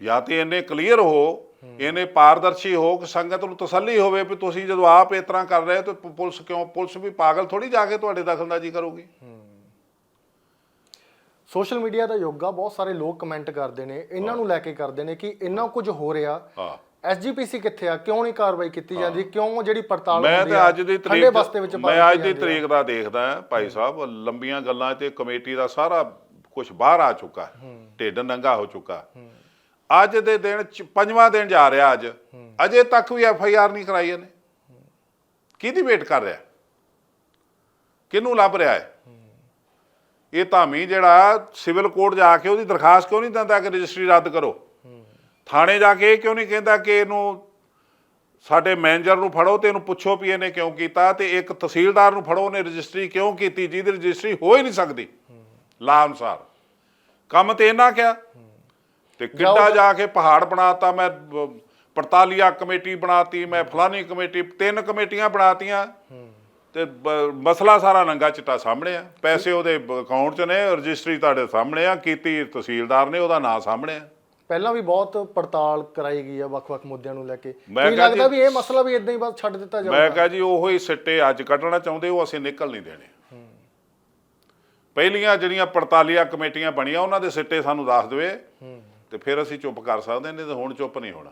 ਜਾਂ ਤੇ ਇਹਨੇ ਕਲੀਅਰ ਹੋ ਇਹਨੇ ਪਾਰਦਰਸ਼ੀ ਹੋ ਕਿ ਸੰਗਤ ਨੂੰ ਤਸੱਲੀ ਹੋਵੇ ਵੀ ਤੁਸੀਂ ਜਦੋਂ ਆਪ ਇਸ ਤਰ੍ਹਾਂ ਕਰ ਰਹੇ ਹੋ ਤਾਂ ਪੁਲਿਸ ਕਿਉਂ ਪੁਲਿਸ ਵੀ ਪਾਗਲ ਥੋੜੀ ਜਾ ਕੇ ਤੁਹਾਡੇ ਦਖਲਅੰਦਾਜ਼ੀ ਕਰੂਗੀ। ਸੋਸ਼ਲ ਮੀਡੀਆ ਦਾ ਯੁੱਗ ਬਹੁਤ ਸਾਰੇ ਲੋਕ ਕਮੈਂਟ ਕਰਦੇ ਨੇ ਇਹਨਾਂ ਨੂੰ ਲੈ ਕੇ ਕਰਦੇ ਨੇ ਕਿ ਇੰਨਾ ਕੁਝ ਹੋ ਰਿਹਾ ਐਸਜੀਪੀਸੀ ਕਿੱਥੇ ਆ? ਕਿਉਂ ਨਹੀਂ ਕਾਰਵਾਈ ਕੀਤੀ ਜਾਂਦੀ? ਕਿਉਂ ਜਿਹੜੀ ਪੜਤਾਲ ਮੈਂ ਤੇ ਅੱਜ ਦੀ ਤਰੀਕ ਮੈਂ ਅੱਜ ਦੀ। ਤਰੀਕ ਦਾ ਦੇਖਦਾ ਭਾਈ ਸਾਹਿਬ ਲੰਬੀਆਂ ਗੱਲਾਂ ਤੇ ਕਮੇਟੀ ਦਾ ਸਾਰਾ ਕੁਝ ਬਾਹਰ ਆ ਚੁੱਕਾ ਢਿੱਡ ਨੰਗਾ ਹੋ ਚੁੱਕਾ ਅੱਜ ਦੇ ਦਿਨ ਪੰਜਵਾਂ ਦਿਨ ਜਾ ਰਿਹਾ ਅੱਜ। ਅਜੇ ਤੱਕ ਵੀ ਐਫ ਆਈ ਆਰ ਨਹੀਂ ਕਰਾਈ ਇਹਨੇ। ਕਿਹਦੀ ਵੇਟ ਕਰ ਰਿਹਾ? ਕਿਹਨੂੰ ਲੱਭ ਰਿਹਾ ਹੈ। ਇਹ ਧਾਮੀ ਜਿਹੜਾ ਸਿਵਲ ਕੋਰਟ ਜਾ ਕੇ ਉਹਦੀ ਦਰਖਾਸਤ ਕਿਉਂ ਨਹੀਂ ਦਿੰਦਾ ਕਿ ਰਜਿਸਟਰੀ ਰੱਦ ਕਰੋ? ਥਾਣੇ ਜਾ ਕੇ ਇਹ ਕਿਉਂ ਨਹੀਂ ਕਹਿੰਦਾ ਕਿ ਇਹਨੂੰ ਸਾਡੇ ਮੈਨੇਜਰ ਨੂੰ ਫੜੋ ਤੇ ਇਹਨੂੰ ਪੁੱਛੋ ਵੀ ਇਹਨੇ ਕਿਉਂ ਕੀਤਾ ਤੇ ਇੱਕ ਤਹਿਸੀਲਦਾਰ ਨੂੰ ਫੜੋ ਉਹਨੇ ਰਜਿਸਟਰੀ ਕਿਉਂ ਕੀਤੀ? ਜਿਹਦੀ ਰਜਿਸਟਰੀ ਹੋ ਹੀ ਨਹੀਂ ਸਕਦੀ। ਲਾ ਅਨੁਸਾਰ। ਕੰਮ ਤੇ ਇਹਨਾਂ ਕਿਹਾ ਤੇ ਕਿੱਡਾ ਜਾ ਕੇ ਪਹਾੜ ਬਣਾਤਾ ਮੈਂ ਪੜਤਾਲੀਆ ਕਮੇਟੀ ਬਣਾਤੀ ਮੈਂ ਫਲਾਨੀ ਕਮੇਟੀ ਤਿੰਨ ਕਮੇਟੀਆਂ ਬਣਾਤੀਆਂ। ਤੇ ਮਸਲਾ ਸਾਰਾ ਨੰਗਾ ਚਿੱਟਾ ਸਾਹਮਣੇ ਆ। ਪੈਸੇ ਉਹਦੇ ਅਕਾਊਂਟ 'ਚ ਨੇ ਰਜਿਸਟਰੀ ਤੁਹਾਡੇ ਸਾਹਮਣੇ ਆ ਕੀਤੀ ਤਹਿਸੀਲਦਾਰ ਨੇ ਉਹਦਾ ਨਾਂ ਸਾਹਮਣੇ ਆ। ਪਹਿਲਾਂ ਵੀ ਬਹੁਤ ਪੜਤਾਲ ਕਰਾਈ ਗਈ ਆ ਵੱਖ-ਵੱਖ ਮੁੱਦਿਆਂ ਨੂੰ ਲੈ ਕੇ। ਮੈਂ ਕਿਹਾ ਲੱਗਦਾ ਵੀ ਇਹ ਮਸਲਾ ਵੀ ਇਦਾਂ ਹੀ ਬਸ ਛੱਡ ਦਿੱਤਾ ਮੈਂ ਜਾਊਗਾ ਕਹਾਂ ਜੀ ਉਹੋ ਹੀ ਸਿੱਟੇ ਅੱਜ ਕੱਢਣਾ ਚਾਹੁੰਦੇ ਉਹ ਅਸੀਂ ਨਿਕਲ ਨਹੀਂ ਦੇਣੇ। ਪਹਿਲੀਆਂ ਜਿਹੜੀਆਂ ਪੜਤਾਲੀਆ ਕਮੇਟੀਆਂ ਬਣੀਆਂ ਉਹਨਾਂ ਦੇ ਸਿੱਟੇ ਸਾਨੂੰ ਦੱਸ ਦੇਵੇ ਤੇ ਫਿਰ ਅਸੀਂ ਚੁੱਪ ਕਰ ਸਕਦੇ ਨਹੀਂ ਤੇ ਹੁਣ ਚੁੱਪ ਨਹੀਂ ਹੋਣਾ।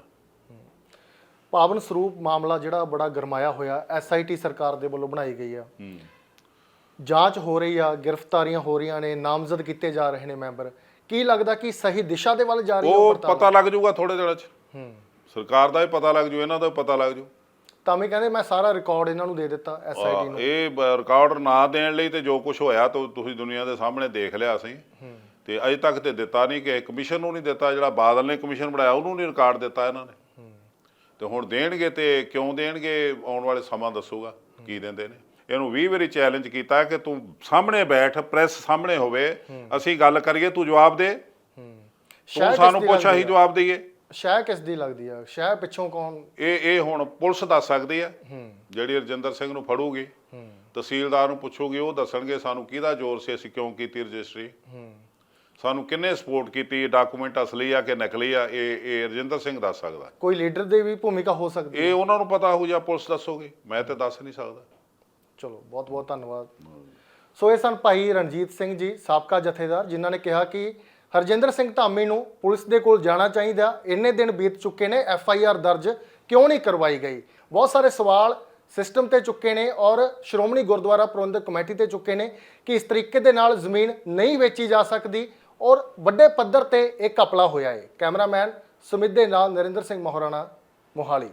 ਪਾਵਨ ਸਰੂਪ ਮਾਮਲਾ ਜਿਹੜਾ ਬੜਾ ਗਰਮਾਇਆ ਹੋਇਆ ਐਸਆਈਟੀ ਸਰਕਾਰ ਦੇ ਵੱਲੋਂ ਬਣਾਈ ਗਈ ਆ। ਜਾਂਚ ਹੋ ਰਹੀ ਆ ਗ੍ਰਿਫਤਾਰੀਆਂ ਹੋ ਰਹੀਆਂ ਨੇ ਨਾਮਜ਼ਦ ਕੀਤੇ ਜਾ ਰਹੇ ਨੇ ਮੈਂਬਰ। ਕੀ ਲੱਗਦਾ ਕਿ ਸਹੀ ਦਿਸ਼ਾ ਦੇ ਵੱਲ ਜਾ ਰਹੀ ਹੈ ਉਹ ਪਤਾ ਲੱਗ ਜਾਊਗਾ ਥੋੜੇ ਦਿਨਾਂ 'ਚ। ਹੂੰ ਸਰਕਾਰ ਦਾ ਵੀ ਪਤਾ ਲੱਗ ਜੂ ਇਹਨਾਂ ਦਾ ਵੀ ਪਤਾ ਲੱਗ ਜੂ ਤਾਂ ਵੀ ਕਹਿੰਦੇ ਮੈਂ ਸਾਰਾ ਰਿਕਾਰਡ ਇਹਨਾਂ ਨੂੰ ਦੇ ਦਿੱਤਾ ਐਸਆਈਟੀ ਨੂੰ। ਇਹ ਰਿਕਾਰਡ ਨਾ ਦੇਣ ਲਈ ਤੇ ਜੋ ਕੁਝ ਹੋਇਆ ਤਾਂ ਤੁਸੀਂ ਦੁਨੀਆ ਦੇ ਸਾਹਮਣੇ ਦੇਖ ਲਿਆ ਅਸੀਂ ਤੇ ਅਜੇ ਤੱਕ ਤੇ ਦਿੱਤਾ ਨਹੀਂ ਕਿ ਕਮਿਸ਼ਨ ਨੂੰ ਨਹੀਂ ਦਿੱਤਾ ਜਿਹੜਾ ਬਾਦਲ ਨੇ ਕਮਿਸ਼ਨ ਬਣਾਇਆ ਉਹਨੂੰ ਨਹੀਂ ਰਿਕਾਰਡ ਦਿੱਤਾ ਇਹਨਾਂ ਨੇ। ਤੇ ਹੁਣ ਦੇਣਗੇ ਤੇ ਕਿਉਂ ਦੇਣਗੇ ਆਉਣ ਵਾਲੇ ਸਮਾਂ ਦੱਸੂਗਾ ਕੀ ਦਿੰਦੇ ਨੇ। ਇਹਨੂੰ 20 ਵਾਰੀ ਚੈਲੰਜ ਕੀਤਾ ਕਿ ਤੂੰ ਸਾਹਮਣੇ ਬੈਠ ਪ੍ਰੈਸ ਸਾਹਮਣੇ ਹੋਵੇ। ਅਸੀਂ ਗੱਲ ਕਰੀਏ ਤੂੰ ਜਵਾਬ ਦੇ। ਹੂੰ। ਤੂੰ ਸਾਨੂੰ ਪੁੱਛ ਆ? ਜਵਾਬ ਦਈਏ। ਸ਼ਾਇਦ ਕਿਸ ਦੀ ਲੱਗਦੀ ਆ? ਸ਼ਾਇਦ ਪਿੱਛੋਂ ਕੌਣ? ਇਹ ਇਹ ਹੁਣ ਪੁਲਿਸ ਦੱਸ ਸਕਦੀ ਹੈ ਹੂੰ। ਜਿਹੜੀ ਰਜਿੰਦਰ ਸਿੰਘ ਨੂੰ ਫੜੂਗੀ ਹੂੰ। ਤਹਿਸੀਲਦਾਰ ਨੂੰ ਪੁੱਛੋਗੇ ਉਹ ਦੱਸਣਗੇ ਸਾਨੂੰ ਕਿਹਦਾ ਜ਼ੋਰ ਸੀ ਅਸੀਂ ਕਿਉਂ ਕੀਤੀ ਰਜਿਸਟਰੀ। ਹੂੰ। ਸਾਨੂੰ ਕਿੰਨੇ ਸਪੋਰਟ ਕੀਤੀ ਡਾਕੂਮੈਂਟ ਅਸਲੀ ਆ ਕਿ ਨਕਲੀ ਆ ਇਹ ਇਹ ਰਜਿੰਦਰ ਸਿੰਘ ਦੱਸ ਸਕਦਾ। ਕੋਈ ਲੀਡਰ ਦੀ ਵੀ ਭੂਮਿਕਾ ਹੋ ਸਕਦੀ ਹੈ ਇਹ ਉਹਨਾਂ ਨੂੰ ਪਤਾ ਹੋਊ ਜਾਂ ਪੁਲਿਸ ਦੱਸੋਗੇ ਮੈਂ ਤੇ ਦੱਸ ਨਹੀਂ ਸਕਦਾ। ਚਲੋ ਬਹੁਤ ਬਹੁਤ ਧੰਨਵਾਦ। ਸੋ ਇਹ ਸਨ ਭਾਈ ਰਣਜੀਤ ਸਿੰਘ ਜੀ ਸਾਬਕਾ ਜਥੇਦਾਰ ਜਿਨ੍ਹਾਂ ਨੇ ਕਿਹਾ ਕਿ ਹਰਜਿੰਦਰ ਸਿੰਘ ਧਾਮੀ ਨੂੰ ਪੁਲਿਸ ਦੇ ਕੋਲ ਜਾਣਾ ਚਾਹੀਦਾ। ਇੰਨੇ ਦਿਨ ਬੀਤ ਚੁੱਕੇ ਨੇ ਐਫ ਆਈ ਆਰ ਦਰਜ ਕਿਉਂ ਨਹੀਂ ਕਰਵਾਈ ਗਈ? ਬਹੁਤ ਸਾਰੇ ਸਵਾਲ ਸਿਸਟਮ ਤੇ ਚੁੱਕੇ ਨੇ ਔਰ ਸ਼੍ਰੋਮਣੀ ਗੁਰਦੁਆਰਾ ਪ੍ਰਬੰਧਕ ਕਮੇਟੀ ਤੇ ਚੁੱਕੇ ਨੇ ਕਿ ਇਸ ਤਰੀਕੇ ਦੇ ਨਾਲ ਜ਼ਮੀਨ ਨਹੀਂ ਵੇਚੀ ਜਾ ਸਕਦੀ ਔਰ ਵੱਡੇ ਪੱਧਰ ਤੇ ਇਹ ਕਪਲਾ ਹੋਇਆ ਹੈ ਕੈਮਰਾਮੈਨ ਸੁਮਿਤ ਦੇ ਨਾਲ ਨਰਿੰਦਰ ਸਿੰਘ ਮੋਹਰਾਣਾ ਮੋਹਾਲੀ।